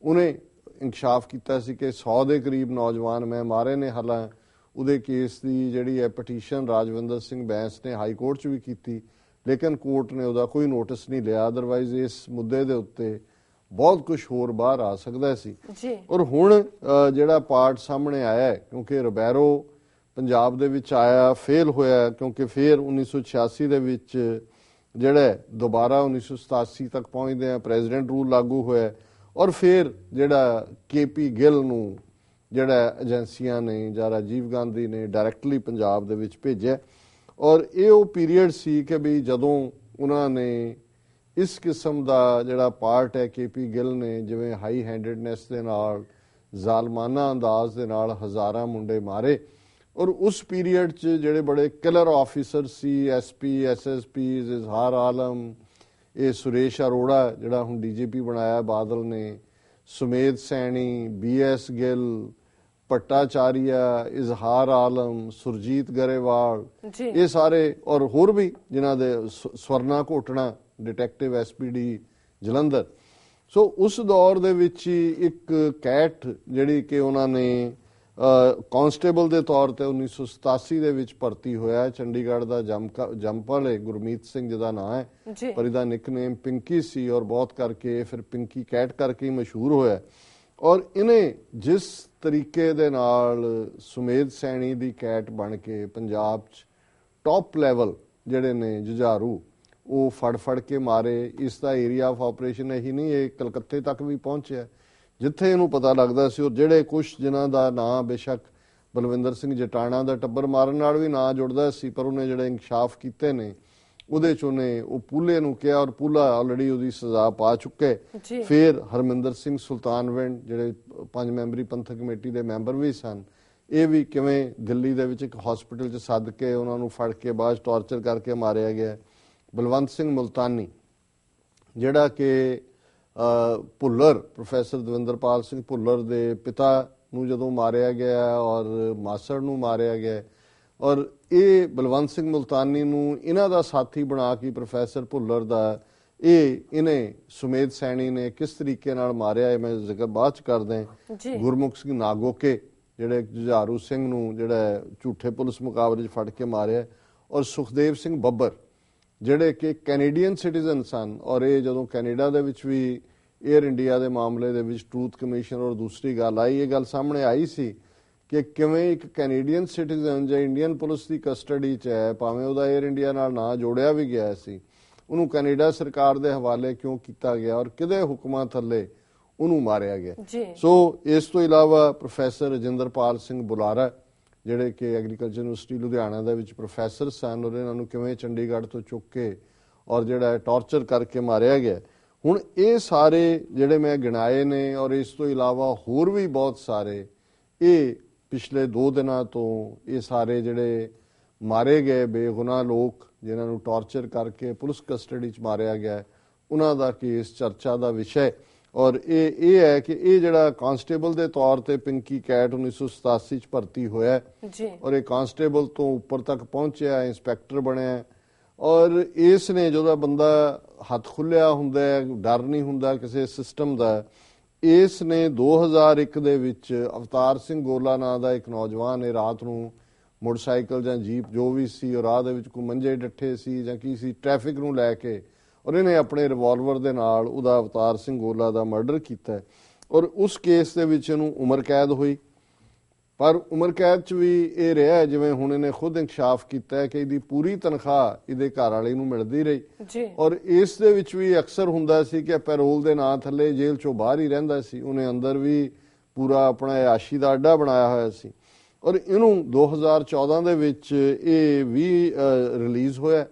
ਉਹਨੇ ਇਨਕਸ਼ਾਫ ਕੀਤਾ ਸੀ ਕਿ 100 ਦੇ ਕਰੀਬ ਨੌਜਵਾਨ ਮੈਂ ਮਾਰੇ ਨੇ ਹਾਲਾਂ ਉਹਦੇ ਕੇਸ ਦੀ ਜਿਹੜੀ ਹੈ ਪਟੀਸ਼ਨ ਰਾਜਵਿੰਦਰ ਸਿੰਘ ਬੈਂਸ ਨੇ ਹਾਈ ਕੋਰਟ 'ਚ ਵੀ ਕੀਤੀ ਲੇਕਿਨ ਕੋਰਟ ਨੇ ਉਹਦਾ ਕੋਈ ਨੋਟਿਸ ਨਹੀਂ ਲਿਆ। ਅਦਰਵਾਈਜ਼ ਇਸ ਮੁੱਦੇ ਦੇ ਉੱਤੇ ਬਹੁਤ ਕੁਝ ਹੋਰ ਬਾਹਰ ਆ ਸਕਦਾ ਸੀ। ਜੀ। ਔਰ ਹੁਣ ਜਿਹੜਾ ਪਾਰਟ ਸਾਹਮਣੇ ਆਇਆ ਹੈ, ਕਿਉਂਕਿ ਰਬੈਰੋ ਪੰਜਾਬ ਦੇ ਵਿੱਚ ਆਇਆ ਫੇਲ ਹੋਇਆ ਕਿਉਂਕਿ ਫਿਰ 1986 ਦੇ ਵਿੱਚ ਜਿਹੜਾ ਦੁਬਾਰਾ 1987 ਤੱਕ ਪਹੁੰਚਦੇ ਆ ਪ੍ਰੈਜ਼ੀਡੈਂਟ ਰੂਲ ਲਾਗੂ ਹੋਇਆ ਔਰ ਫਿਰ ਜਿਹੜਾ ਕੇਪੀ ਗਿੱਲ ਨੂੰ ਜਿਹੜਾ ਏਜੰਸੀਆਂ ਨੇ ਜਾਂ ਰਾਜੀਵ ਗਾਂਧੀ ਨੇ ਡਾਇਰੈਕਟਲੀ ਪੰਜਾਬ ਦੇ ਵਿੱਚ ਭੇਜਿਆ ਔਰ ਇਹ ਉਹ ਪੀਰੀਅਡ ਸੀ ਕਿ ਵੀ ਜਦੋਂ ਉਹਨਾਂ ਨੇ ਇਸ ਕਿਸਮ ਦਾ ਜਿਹੜਾ ਪਾਰਟ ਹੈ ਕੇਪੀ ਗਿੱਲ ਨੇ, ਜਿਵੇਂ ਹਾਈ ਹੈਂਡਡਨੈਸ ਦੇ ਨਾਲ, ਜ਼ਾਲਮਾਨਾ ਅੰਦਾਜ਼ ਦੇ ਨਾਲ ਹਜ਼ਾਰਾਂ ਮੁੰਡੇ ਮਾਰੇ। ਔਰ ਉਸ ਪੀਰੀਅਡ 'ਚ ਜਿਹੜੇ ਬੜੇ ਕਿਲਰ ਆਫੀਸਰ ਸੀ ਐਸਪੀ ਐਸਐਸਪੀ ਇਜ਼ਹਾਰ ਆਲਮ ਇਹ ਸੁਰੇਸ਼ ਅਰੋੜਾ ਜਿਹੜਾ ਹੁਣ ਡੀਜੀਪੀ ਬਣਾਇਆ ਬਾਦਲ ਨੇ ਸੁਮੇਧ ਸੈਣੀ ਬੀਐਸ ਗਿੱਲ ਪਟਾਚਾਰੀਆ ਇਜ਼ਹਾਰ ਆਲਮ ਸੁਰਜੀਤ ਗਰੇਵਾਲ ਇਹ ਸਾਰੇ ਔਰ ਹੋਰ ਵੀ ਜਿਨ੍ਹਾਂ ਦੇ ਸਵਰਨਾ ਘੋਟਣਾ ਡਿਟੈਕਟਿਵ ਐਸਪੀਡੀ ਜਲੰਧਰ। ਸੋ ਉਸ ਦੌਰ ਦੇ ਵਿੱਚ ਇੱਕ ਕੈਟ ਜਿਹੜੀ ਕਿ ਉਹਨਾਂ ਨੇ ਕਾਂਸਟੇਬਲ ਦੇ ਤੌਰ ਤੇ 1987 ਦੇ ਵਿੱਚ ਭਰਤੀ ਹੋਇਆ। ਚੰਡੀਗੜ੍ਹ ਦਾ ਜੰਪਲ ਹੈ ਗੁਰਮੀਤ ਸਿੰਘ ਜਿਹਦਾ ਨਾਮ ਹੈ। ਪਰ ਇਹਦਾ ਨਿਕਨੇਮ ਪਿੰਕੀ ਸੀ ਔਰ ਬਹੁਤ ਕਰਕੇ ਫਿਰ ਪਿੰਕੀ ਕੈਟ ਕਰਕੇ ਹੀ ਮਸ਼ਹੂਰ ਹੋਇਆ ਔਰ ਇਹਨੇ ਜਿਸ ਤਰੀਕੇ ਦੇ ਨਾਲ ਸੁਮੇਧ ਸੈਣੀ ਦੀ ਕੈਟ ਬਣ ਕੇ ਪੰਜਾਬ 'ਚ ਟੌਪ ਲੈਵਲ ਜਿਹੜੇ ਨੇ ਜੁਝਾਰੂ ਉਹ ਫੜ ਫੜ ਕੇ ਮਾਰੇ। ਇਸ ਦਾ ਏਰੀਆ ਆਫ ਆਪਰੇਸ਼ਨ ਇਹੀ ਨਹੀਂ ਇਹ ਕਲਕੱਤੇ ਤੱਕ ਵੀ ਪਹੁੰਚਿਆ ਜਿੱਥੇ ਇਹਨੂੰ ਪਤਾ ਲੱਗਦਾ ਸੀ ਉਹ ਜਿਹੜੇ ਕੁਝ ਜਿਨ੍ਹਾਂ ਦਾ ਨਾਂ ਬੇਸ਼ੱਕ ਬਲਵਿੰਦਰ ਸਿੰਘ ਜਟਾਣਾ ਦਾ ਟੱਬਰ ਮਾਰਨ ਨਾਲ ਵੀ ਨਾਂ ਜੁੜਦਾ ਸੀ ਪਰ ਉਹਨੇ ਜਿਹੜੇ ਇਨਕਸ਼ਾਫ ਕੀਤੇ ਨੇ ਉਹਦੇ ਚ ਉਹਨੇ ਉਹ ਪੂਲੇ ਨੂੰ ਕਿਹਾ ਔਰ ਪੂਲਾ ਆਲਰੇਡੀ ਉਹਦੀ ਸਜ਼ਾ ਪਾ ਚੁੱਕੇ। ਫਿਰ ਹਰਮਿੰਦਰ ਸਿੰਘ ਸੁਲਤਾਨਵਿੰਡ ਜਿਹੜੇ ਪੰਜ ਮੈਂਬਰੀ ਪੰਥਕ ਕਮੇਟੀ ਦੇ ਮੈਂਬਰ ਵੀ ਸਨ ਇਹ ਵੀ ਕਿਵੇਂ ਦਿੱਲੀ ਦੇ ਵਿੱਚ ਇੱਕ ਹਸਪੀਟਲ 'ਚ ਸੱਦ ਕੇ ਉਹਨਾਂ ਨੂੰ ਫੜ ਕੇ ਬਾਅਦ ਟਾਰਚਰ ਕਰਕੇ ਮਾਰਿਆ ਗਿਆ ਬਲਵੰਤ ਸਿੰਘ ਮੁਲਤਾਨੀ ਜਿਹੜਾ ਕਿ ਭੁੱਲਰ ਪ੍ਰੋਫੈਸਰ ਦਵਿੰਦਰਪਾਲ ਸਿੰਘ ਭੁੱਲਰ ਦੇ ਪਿਤਾ ਨੂੰ ਜਦੋਂ ਮਾਰਿਆ ਗਿਆ ਔਰ ਮਾਸੜ ਨੂੰ ਮਾਰਿਆ ਗਿਆ। ਔਰ ਇਹ ਬਲਵੰਤ ਸਿੰਘ ਮੁਲਤਾਨੀ ਨੂੰ ਇਹਨਾਂ ਦਾ ਸਾਥੀ ਬਣਾ ਕੇ ਪ੍ਰੋਫੈਸਰ ਭੁੱਲਰ ਦਾ ਇਹ ਇਹਨੇ ਸੁਮੇਧ ਸੈਣੀ ਨੇ ਕਿਸ ਤਰੀਕੇ ਨਾਲ ਮਾਰਿਆ ਇਹ ਮੈਂ ਜ਼ਿਕਰ ਬਾਅਦ ਚ ਕਰਦਾ ਗੁਰਮੁਖ ਸਿੰਘ ਨਾਗੋਕੇ ਜਿਹੜੇ ਜੁਝਾਰੂ ਸਿੰਘ ਨੂੰ ਜਿਹੜਾ ਝੂਠੇ ਪੁਲਿਸ ਮੁਕਾਬਲੇ 'ਚ ਫੜ ਕੇ ਮਾਰਿਆ। ਔਰ ਸੁਖਦੇਵ ਸਿੰਘ ਬੱਬਰ ਜਿਹੜੇ ਕਿ ਕੈਨੇਡੀਅਨ ਸਿਟੀਜ਼ਨ ਸਨ ਔਰ ਇਹ ਜਦੋਂ ਕੈਨੇਡਾ ਦੇ ਵਿੱਚ ਵੀ 에ਅਰ ਇੰਡੀਆ ਦੇ ਮਾਮਲੇ ਦੇ ਵਿੱਚ ਟਰੂਥ ਕਮਿਸ਼ਨ ਔਰ ਦੂਸਰੀ ਗੱਲ ਆਈ ਇਹ ਗੱਲ ਸਾਹਮਣੇ ਆਈ ਸੀ ਕਿ ਕਿਵੇਂ ਇੱਕ ਕੈਨੇਡੀਅਨ ਸਿਟੀਜ਼ਨ ਜਾਂ ਇੰਡੀਅਨ ਪੁਲਿਸ ਦੀ ਕਸਟਡੀ 'ਚ ਹੈ ਭਾਵੇਂ ਉਹਦਾ 에ਅਰ ਇੰਡੀਆ ਨਾਲ ਨਾਂ ਜੋੜਿਆ ਵੀ ਗਿਆ ਸੀ ਉਹਨੂੰ ਕੈਨੇਡਾ ਸਰਕਾਰ ਦੇ ਹਵਾਲੇ ਕਿਉਂ ਕੀਤਾ ਗਿਆ ਔਰ ਕਿਹਦੇ ਹੁਕਮਾਂ ਥੱਲੇ ਉਹਨੂੰ ਮਾਰਿਆ ਗਿਆ। ਸੋ ਇਸ ਤੋਂ ਇਲਾਵਾ ਪ੍ਰੋਫੈਸਰ ਰਜਿੰਦਰਪਾਲ ਸਿੰਘ ਬੁਲਾਰਾ ਜਿਹੜੇ ਕਿ ਐਗਰੀਕਲਚਰ ਯੂਨੀਵਰਸਿਟੀ ਲੁਧਿਆਣਾ ਦੇ ਵਿੱਚ ਪ੍ਰੋਫੈਸਰ ਸਨ ਔਰ ਇਹਨਾਂ ਨੂੰ ਕਿਵੇਂ ਚੰਡੀਗੜ੍ਹ ਤੋਂ ਚੁੱਕ ਕੇ ਔਰ ਜਿਹੜਾ ਟਾਰਚਰ ਕਰਕੇ ਮਾਰਿਆ ਗਿਆ ਹੁਣ ਇਹ ਸਾਰੇ ਜਿਹੜੇ ਮੈਂ ਗਿਣਾਏ ਨੇ ਔਰ ਇਸ ਤੋਂ ਇਲਾਵਾ ਹੋਰ ਵੀ ਬਹੁਤ ਸਾਰੇ ਇਹ ਪਿਛਲੇ 2 ਦਿਨਾਂ ਤੋਂ ਇਹ ਸਾਰੇ ਜਿਹੜੇ ਮਾਰੇ ਗਏ ਬੇਗੁਨਾਹ ਲੋਕ ਜਿਨ੍ਹਾਂ ਨੂੰ ਟਾਰਚਰ ਕਰਕੇ ਪੁਲਿਸ ਕਸਟਡੀ 'ਚ ਮਾਰਿਆ ਗਿਆ ਉਹਨਾਂ ਦਾ ਕੇਸ ਚਰਚਾ ਦਾ ਵਿਸ਼ਾ ਔਰ ਇਹ ਇਹ ਹੈ ਕਿ ਇਹ ਜਿਹੜਾ ਕਾਂਸਟੇਬਲ ਦੇ ਤੌਰ ਤੇ ਪਿੰਕੀ ਕੈਟ 1987 ਚ ਭਰਤੀ ਹੋਇਆ ਜੀ। ਔਰ ਇਹ ਕਾਂਸਟੇਬਲ ਤੋਂ ਉੱਪਰ ਤੱਕ ਪਹੁੰਚਿਆ ਇੰਸਪੈਕਟਰ ਬਣਿਆ ਔਰ ਇਸ ਨੇ ਜਦੋਂ ਬੰਦਾ ਹੱਥ ਖੁੱਲਿਆ ਹੁੰਦਾ ਹੈ, ਡਰ ਨਹੀਂ ਹੁੰਦਾ ਕਿਸੇ ਸਿਸਟਮ ਦਾ। ਇਸ ਨੇ 2001 ਦੇ ਵਿੱਚ ਅਵਤਾਰ ਸਿੰਘ ਗੋਲਾ ਨਾਂ ਦਾ ਇੱਕ ਨੌਜਵਾਨ ਇਹ ਰਾਤ ਨੂੰ ਮੋਟਰਸਾਈਕਲ ਜਾਂ ਜੀਪ ਜੋ ਵੀ ਸੀ, ਉਹ ਰਾਹ ਦੇ ਵਿੱਚ ਕੋਈ ਮੰਜੇ ਡੱਠੇ ਸੀ ਜਾਂ ਕੀ ਸੀ ਟ੍ਰੈਫਿਕ ਨੂੰ ਲੈ ਕੇ ਔਰ ਇਹਨੇ ਆਪਣੇ ਰਿਵਾਲਵਰ ਦੇ ਨਾਲ ਉਹਦਾ ਅਵਤਾਰ ਸਿੰਘ ਗੋਲਾ ਦਾ ਮਰਡਰ ਕੀਤਾ ਔਰ ਉਸ ਕੇਸ ਦੇ ਵਿੱਚ ਇਹਨੂੰ ਉਮਰ ਕੈਦ ਹੋਈ। ਪਰ ਉਮਰ ਕੈਦ ਚ ਵੀ ਇਹ ਰਿਹਾ ਜਿਵੇਂ ਹੁਣ ਇਹਨੇ ਖੁਦ ਇਨਕਸ਼ਾਫ ਕੀਤਾ ਕਿ ਇਹਦੀ ਪੂਰੀ ਤਨਖਾਹ ਇਹਦੇ ਘਰ ਵਾਲੇ ਨੂੰ ਮਿਲਦੀ ਰਹੀ। ਜੀ। ਔਰ ਇਸ ਦੇ ਵਿੱਚ ਵੀ ਅਕਸਰ ਹੁੰਦਾ ਸੀ ਕਿ ਪੈਰੋਲ ਦੇ ਨਾਂ ਥੱਲੇ ਜੇਲ੍ਹ ਚੋਂ ਬਾਹਰ ਹੀ ਰਹਿੰਦਾ ਸੀ। ਉਹਨੇ ਅੰਦਰ ਵੀ ਪੂਰਾ ਆਪਣਾ ਆਸ਼ੀ ਦਾ ਅੱਡਾ ਬਣਾਇਆ ਹੋਇਆ ਸੀ। ਔਰ ਇਹਨੂੰ 2014 ਦੇ ਵਿੱਚ ਇਹ ਵੀ ਰਿਲੀਜ਼ ਹੋਇਆ।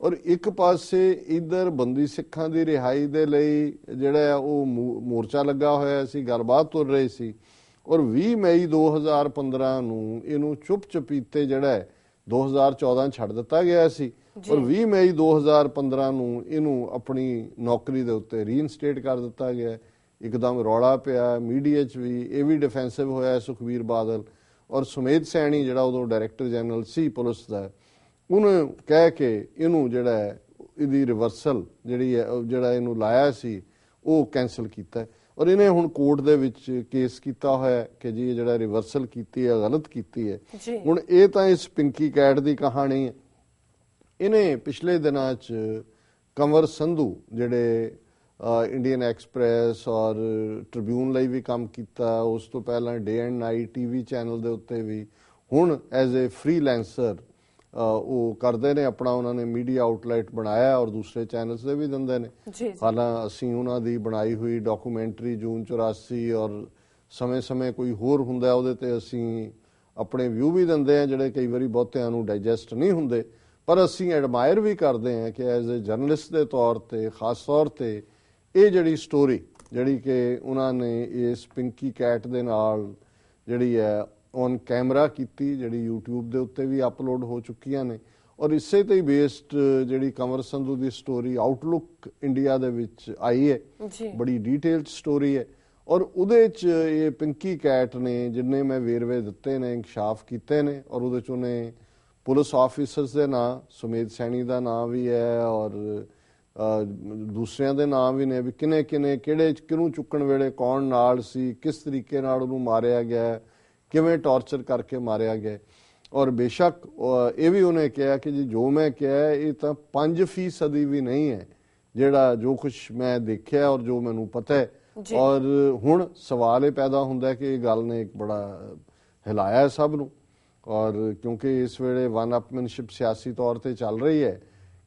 ਔਰ ਇੱਕ ਪਾਸੇ ਇਧਰ ਬੰਦੀ ਸਿੱਖਾਂ ਦੀ ਰਿਹਾਈ ਦੇ ਲਈ ਜਿਹੜਾ ਉਹ ਮੋਰਚਾ ਲੱਗਾ ਹੋਇਆ ਸੀ ਗੱਲਬਾਤ ਤੁਰ ਰਹੀ ਸੀ। ਔਰ 20 ਮਈ 2015 ਨੂੰ ਇਹਨੂੰ ਚੁੱਪ ਚਪੀਤੇ ਜਿਹੜਾ ਹੈ 2014 ਛੱਡ ਦਿੱਤਾ ਗਿਆ ਸੀ ਔਰ 20 ਮਈ 2015 ਨੂੰ ਇਹਨੂੰ ਆਪਣੀ ਨੌਕਰੀ ਦੇ ਉੱਤੇ ਰੀਇਨਸਟੇਟ ਕਰ ਦਿੱਤਾ ਗਿਆ। ਇੱਕਦਮ ਰੌਲਾ ਪਿਆ ਮੀਡੀਆ 'ਚ ਵੀ ਇਹ ਵੀ ਡਿਫੈਂਸਿਵ ਹੋਇਆ ਸੁਖਵੀਰ ਬਾਦਲ ਔਰ ਸੁਮੇਧ ਸੈਣੀ ਜਿਹੜਾ ਉਦੋਂ ਡਾਇਰੈਕਟਰ ਜਨਰਲ ਸੀ ਪੁਲਿਸ ਦਾ ਉਹਨੂੰ ਕਹਿ ਕੇ ਇਹਨੂੰ ਜਿਹੜਾ ਇਹਦੀ ਰਿਵਰਸਲ ਜਿਹੜੀ ਹੈ ਜਿਹੜਾ ਇਹਨੂੰ ਲਾਇਆ ਸੀ ਉਹ ਕੈਨਸਲ ਕੀਤਾ। ਔਰ ਇਹਨੇ ਹੁਣ ਕੋਰਟ ਦੇ ਵਿੱਚ ਕੇਸ ਕੀਤਾ ਹੋਇਆ ਕਿ ਜੀ ਇਹ ਜਿਹੜਾ ਰਿਵਰਸਲ ਕੀਤੀ ਹੈ ਗਲਤ ਕੀਤੀ ਹੈ। ਹੁਣ ਇਹ ਤਾਂ ਇਸ ਪਿੰਕੀ ਕੈਟ ਦੀ ਕਹਾਣੀ ਹੈ। ਇਹਨੇ ਪਿਛਲੇ ਦਿਨਾਂ 'ਚ ਕੰਵਰ ਸੰਧੂ ਜਿਹੜੇ ਇੰਡੀਅਨ ਐਕਸਪ੍ਰੈਸ ਔਰ ਟ੍ਰਿਬਿਊਨ ਲਈ ਵੀ ਕੰਮ ਕੀਤਾ ਉਸ ਤੋਂ ਪਹਿਲਾਂ day and night TV channel ਦੇ ਉੱਤੇ ਵੀ ਹੁਣ ਐਜ਼ ਅ ਫ੍ਰੀਲੈਂਸਰ ਉਹ ਕਰਦੇ ਨੇ ਆਪਣਾ ਉਹਨਾਂ ਨੇ ਮੀਡੀਆ ਆਊਟਲੈਟ ਬਣਾਇਆ ਔਰ ਦੂਸਰੇ ਚੈਨਲਸ ਦੇ ਵੀ ਦਿੰਦੇ ਨੇ। ਹਾਲਾਂ ਅਸੀਂ ਉਹਨਾਂ ਦੀ ਬਣਾਈ ਹੋਈ ਡਾਕੂਮੈਂਟਰੀ ਜੂਨ 84 ਔਰ ਸਮੇਂ-ਸਮੇਂ ਕੋਈ ਹੋਰ ਹੁੰਦਾ ਉਹਦੇ ਤੇ ਅਸੀਂ ਆਪਣੇ ਵਿਊ ਵੀ ਦਿੰਦੇ ਆ ਜਿਹੜੇ ਕਈ ਵਾਰੀ ਬਹੁਤਿਆਂ ਨੂੰ ਡਾਈਜੈਸਟ ਨਹੀਂ ਹੁੰਦੇ। ਪਰ ਅਸੀਂ ਐਡਮਾਇਰ ਵੀ ਕਰਦੇ ਆ ਕਿ ਐਜ਼ ਅ ਜਰਨਲਿਸਟ ਦੇ ਤੌਰ ਤੇ ਖਾਸ ਤੌਰ ਤੇ ਇਹ ਜਿਹੜੀ ਸਟੋਰੀ ਜਿਹੜੀ ਕਿ ਉਹਨਾਂ ਨੇ ਇਸ ਪਿੰਕੀ ਕੈਟ ਦੇ ਨਾਲ ਜਿਹੜੀ ਹੈ ਔਨ ਕੈਮਰਾ ਕੀਤੀ ਜਿਹੜੀ YouTube ਦੇ ਉੱਤੇ ਵੀ ਅਪਲੋਡ ਹੋ ਚੁੱਕੀਆਂ ਨੇ। ਔਰ ਇਸੇ ਤੇ ਹੀ ਬੇਸਡ ਜਿਹੜੀ ਕਮਰ ਸੰਧੂ ਦੀ ਸਟੋਰੀ ਆਊਟਲੁੱਕ ਇੰਡੀਆ ਦੇ ਵਿੱਚ ਆਈ ਹੈ। ਬੜੀ ਡਿਟੇਲਡ ਸਟੋਰੀ ਹੈ। ਔਰ ਉਹਦੇ ਚ ਇਹ ਪਿੰਕੀ ਕੈਟ ਨੇ ਜਿੰਨੇ ਮੈਂ ਵੇਰਵੇ ਦਿੱਤੇ ਨੇ ਇਨਕਸ਼ਾਫ ਕੀਤੇ ਨੇ ਔਰ ਉਹਦੇ ਚ ਉਹਨੇ ਪੁਲਿਸ ਆਫੀਸਰਸ ਦੇ ਨਾਂ ਸੁਮੇਧ ਸੈਣੀ ਦਾ ਨਾਂ ਵੀ ਹੈ ਔਰ ਦੂਸਰਿਆਂ ਦੇ ਨਾਮ ਵੀ ਨੇ ਵੀ ਕਿਨੇ ਕਿਨੇ ਕਿਹੜੇ ਕਿਹਨੂੰ ਚੁੱਕਣ ਵੇਲੇ ਕੌਣ ਨਾਲ ਸੀ ਕਿਸ ਤਰੀਕੇ ਨਾਲ ਉਹਨੂੰ ਮਾਰਿਆ ਗਿਆ ਕਿਵੇਂ ਟਾਰਚਰ ਕਰਕੇ ਮਾਰਿਆ ਗਿਆ। ਔਰ ਬੇਸ਼ੱਕ ਇਹ ਵੀ ਉਹਨੇ ਕਿਹਾ ਕਿ ਜੀ ਜੋ ਮੈਂ ਕਿਹਾ ਇਹ ਤਾਂ 5% ਵੀ ਨਹੀਂ ਹੈ। ਜਿਹੜਾ ਜੋ ਕੁਝ ਮੈਂ ਦੇਖਿਆ ਔਰ ਜੋ ਮੈਨੂੰ ਪਤਾ ਹੈ। ਔਰ ਹੁਣ ਸਵਾਲ ਇਹ ਪੈਦਾ ਹੁੰਦਾ ਕਿ ਇਹ ਗੱਲ ਨੇ ਇੱਕ ਬੜਾ ਹਿਲਾਇਆ ਸਭ ਨੂੰ। ਔਰ ਕਿਉਂਕਿ ਇਸ ਵੇਲੇ ਵਨ ਅਪਮੈਨਸ਼ਿਪ ਸਿਆਸੀ ਤੌਰ ਤੇ ਚੱਲ ਰਹੀ ਹੈ।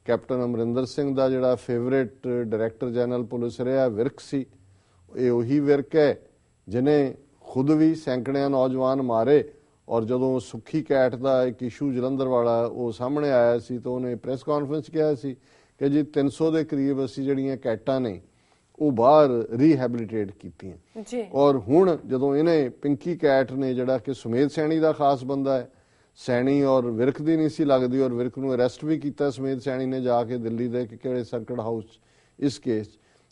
ਕੈਪਟਨ ਅਮਰਿੰਦਰ ਸਿੰਘ ਦਾ ਜਿਹੜਾ ਫੇਵਰੇਟ ਡਾਇਰੈਕਟਰ ਜਨਰਲ ਪੁਲਿਸ ਰਿਹਾ ਵਿਰਕ ਸੀ। ਇਹ ਉਹੀ ਵਿਰਕ ਹੈ ਜਿਨੇ ਖੁਦ ਵੀ ਸੈਂਕੜਿਆਂ ਨੌਜਵਾਨ ਮਾਰੇ ਔਰ ਜਦੋਂ ਸੁੱਖੀ ਕੈਟ ਦਾ ਇੱਕ ਇਸ਼ੂ ਜਲੰਧਰ ਵਾਲਾ ਉਹ ਸਾਹਮਣੇ ਆਇਆ ਸੀ ਤਾਂ ਉਹਨੇ ਪ੍ਰੈਸ ਕਾਨਫਰੰਸ ਕਿਹਾ ਸੀ ਕਿ ਜੀ 300 ਦੇ ਕਰੀਬ ਅਸੀਂ ਜਿਹੜੀਆਂ ਕੈਟਾਂ ਨੇ ਉਹ ਬਾਹਰ ਰੀਹੈਬਿਲਿਟੇਟ ਕੀਤੀਆਂ ਜੀ ਔਰ ਹੁਣ ਜਦੋਂ ਇਹਨੇ ਪਿੰਕੀ ਕੈਟ ਨੇ ਜਿਹੜਾ ਕਿ ਸੁਮੇਧ ਸੈਣੀ ਦਾ ਖਾਸ ਬੰਦਾ ਹੈ ਸੈਣੀ ਔਰ ਵਿਰਕ ਦੀ ਨਹੀਂ ਸੀ ਲੱਗਦੀ ਔਰ ਵਿਰਕ ਨੂੰ ਅਰੈਸਟ ਵੀ ਕੀਤਾ ਸੁਮੇਧ ਸੈਣੀ ਨੇ ਜਾ ਕੇ ਦਿੱਲੀ ਦੇ ਕਿ ਕਿਹੜੇ ਸਰਕਟ ਹਾਊਸ ਇਸ ਕੇਸ।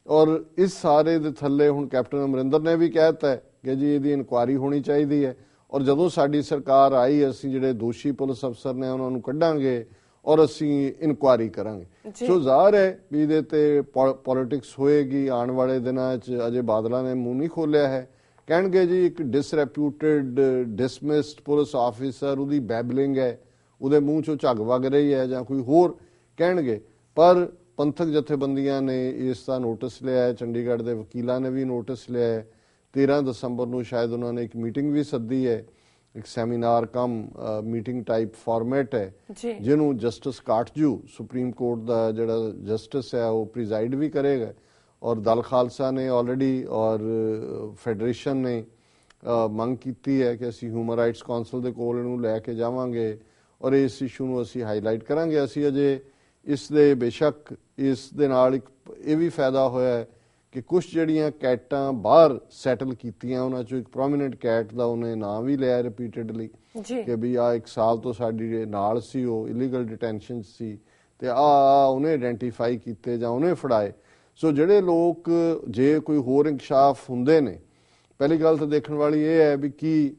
ਔਰ ਇਸ ਸਾਰੇ ਦੇ ਥੱਲੇ ਹੁਣ ਕੈਪਟਨ ਅਮਰਿੰਦਰ ਨੇ ਵੀ ਕਹਿਤਾ ਹੈ ਕਿ ਜੀ ਇਹਦੀ ਇਨਕੁਆਇਰੀ ਹੋਣੀ ਚਾਹੀਦੀ ਹੈ। ਔਰ ਜਦੋਂ ਸਾਡੀ ਸਰਕਾਰ ਆਈ ਅਸੀਂ ਜਿਹੜੇ ਦੋਸ਼ੀ ਪੁਲਿਸ ਅਫਸਰ ਨੇ ਉਹਨਾਂ ਨੂੰ ਕੱਢਾਂਗੇ ਔਰ ਅਸੀਂ ਇਨਕੁਆਇਰੀ ਕਰਾਂਗੇ। ਸੋ ਜ਼ਾਹਰ ਹੈ ਵੀ ਇਹਦੇ ਤੇ ਪੋਲਿਟਿਕਸ ਹੋਏਗੀ। ਆਉਣ ਵਾਲੇ ਦਿਨਾਂ 'ਚ ਅਜੇ ਬਾਦਲਾਂ ਨੇ ਮੂੰਹ ਨਹੀਂ ਖੋਲਿਆ ਹੈ। ਕਹਿਣਗੇ ਜੀ ਇੱਕ ਡਿਸਰੈਪਿਊਟਡ ਡਿਸਮਿਸਡ ਪੁਲਿਸ ਆਫੀਸਰ ਉਹਦੀ ਬੈਬਲਿੰਗ ਹੈ। ਉਹਦੇ ਮੂੰਹ 'ਚੋਂ ਝੱਗ ਵਗ ਰਹੀ ਹੈ ਜਾਂ ਕੋਈ ਹੋਰ ਕਹਿਣਗੇ। ਪਰ ਪੰਥਕ ਜਥੇਬੰਦੀਆਂ ਨੇ ਇਸ ਦਾ ਨੋਟਿਸ ਲਿਆ ਹੈ। ਚੰਡੀਗੜ੍ਹ ਦੇ ਵਕੀਲਾਂ ਨੇ ਵੀ ਨੋਟਿਸ ਲਿਆ ਹੈ। 13 ਦਸੰਬਰ ਨੂੰ ਸ਼ਾਇਦ ਉਹਨਾਂ ਨੇ ਇੱਕ ਮੀਟਿੰਗ ਵੀ ਸੱਦੀ ਹੈ ਇੱਕ seminar cum meeting type format ਹੈ ਜਿਹਨੂੰ ਜਸਟਿਸ ਕਾਟਜੂ ਸੁਪਰੀਮ ਕੋਰਟ ਦਾ ਜਿਹੜਾ ਜਸਟਿਸ ਹੈ ਉਹ ਪ੍ਰੀਜ਼ਾਈਡ ਵੀ ਕਰੇਗਾ। ਔਰ ਦਲ ਖਾਲਸਾ ਨੇ ਆਲਰੇਡੀ ਔਰ ਫੈਡਰੇਸ਼ਨ ਨੇ ਮੰਗ ਕੀਤੀ ਹੈ ਕਿ ਅਸੀਂ ਹਿਊਮਨ ਰਾਈਟਸ ਕਾਉਂਸਲ ਦੇ ਕੋਲ ਇਹਨੂੰ ਲੈ ਕੇ ਜਾਵਾਂਗੇ। ਔਰ ਇਸ ਇਸ਼ੂ ਨੂੰ ਅਸੀਂ ਹਾਈਲਾਈਟ ਕਰਾਂਗੇ। ਅਸੀਂ ਅਜੇ ਇਸ ਦੇ ਬੇਸ਼ੱਕ ਇਸ ਦੇ ਨਾਲ ਇੱਕ ਇਹ ਵੀ ਫਾਇਦਾ ਹੋਇਆ ਹੈ ਕਿ ਕੁਝ ਜਿਹੜੀਆਂ ਕੈਟਾਂ ਬਾਹਰ ਸੈਟਲ ਕੀਤੀਆਂ ਉਹਨਾਂ ਚੋਂ ਇੱਕ ਪ੍ਰੋਮਿਨੈਂਟ ਕੈਟ ਦਾ ਉਹਨੇ ਨਾਮ ਵੀ ਲਿਆ ਰਿਪੀਟਡਲੀ ਕਿ ਵੀ ਆ ਇੱਕ ਸਾਲ ਤੋਂ ਸਾਡੀ ਨਾਲ ਸੀ ਉਹ ਇਲੀਗਲ ਡਿਟੈਂਸ਼ਨ ਸੀ ਤੇ ਆ ਉਹਨੇ ਆਇਡੈਂਟੀਫਾਈ ਕੀਤੇ ਜਾਂ ਉਹਨੇ ਫੜਾਏ। ਸੋ ਜਿਹੜੇ ਲੋਕ ਜੇ ਕੋਈ ਹੋਰ ਇਨਕਸ਼ਾਫ ਹੁੰਦੇ ਨੇ ਪਹਿਲੀ ਗੱਲ ਤਾਂ ਦੇਖਣ ਵਾਲੀ ਇਹ ਹੈ ਵੀ ਕੀ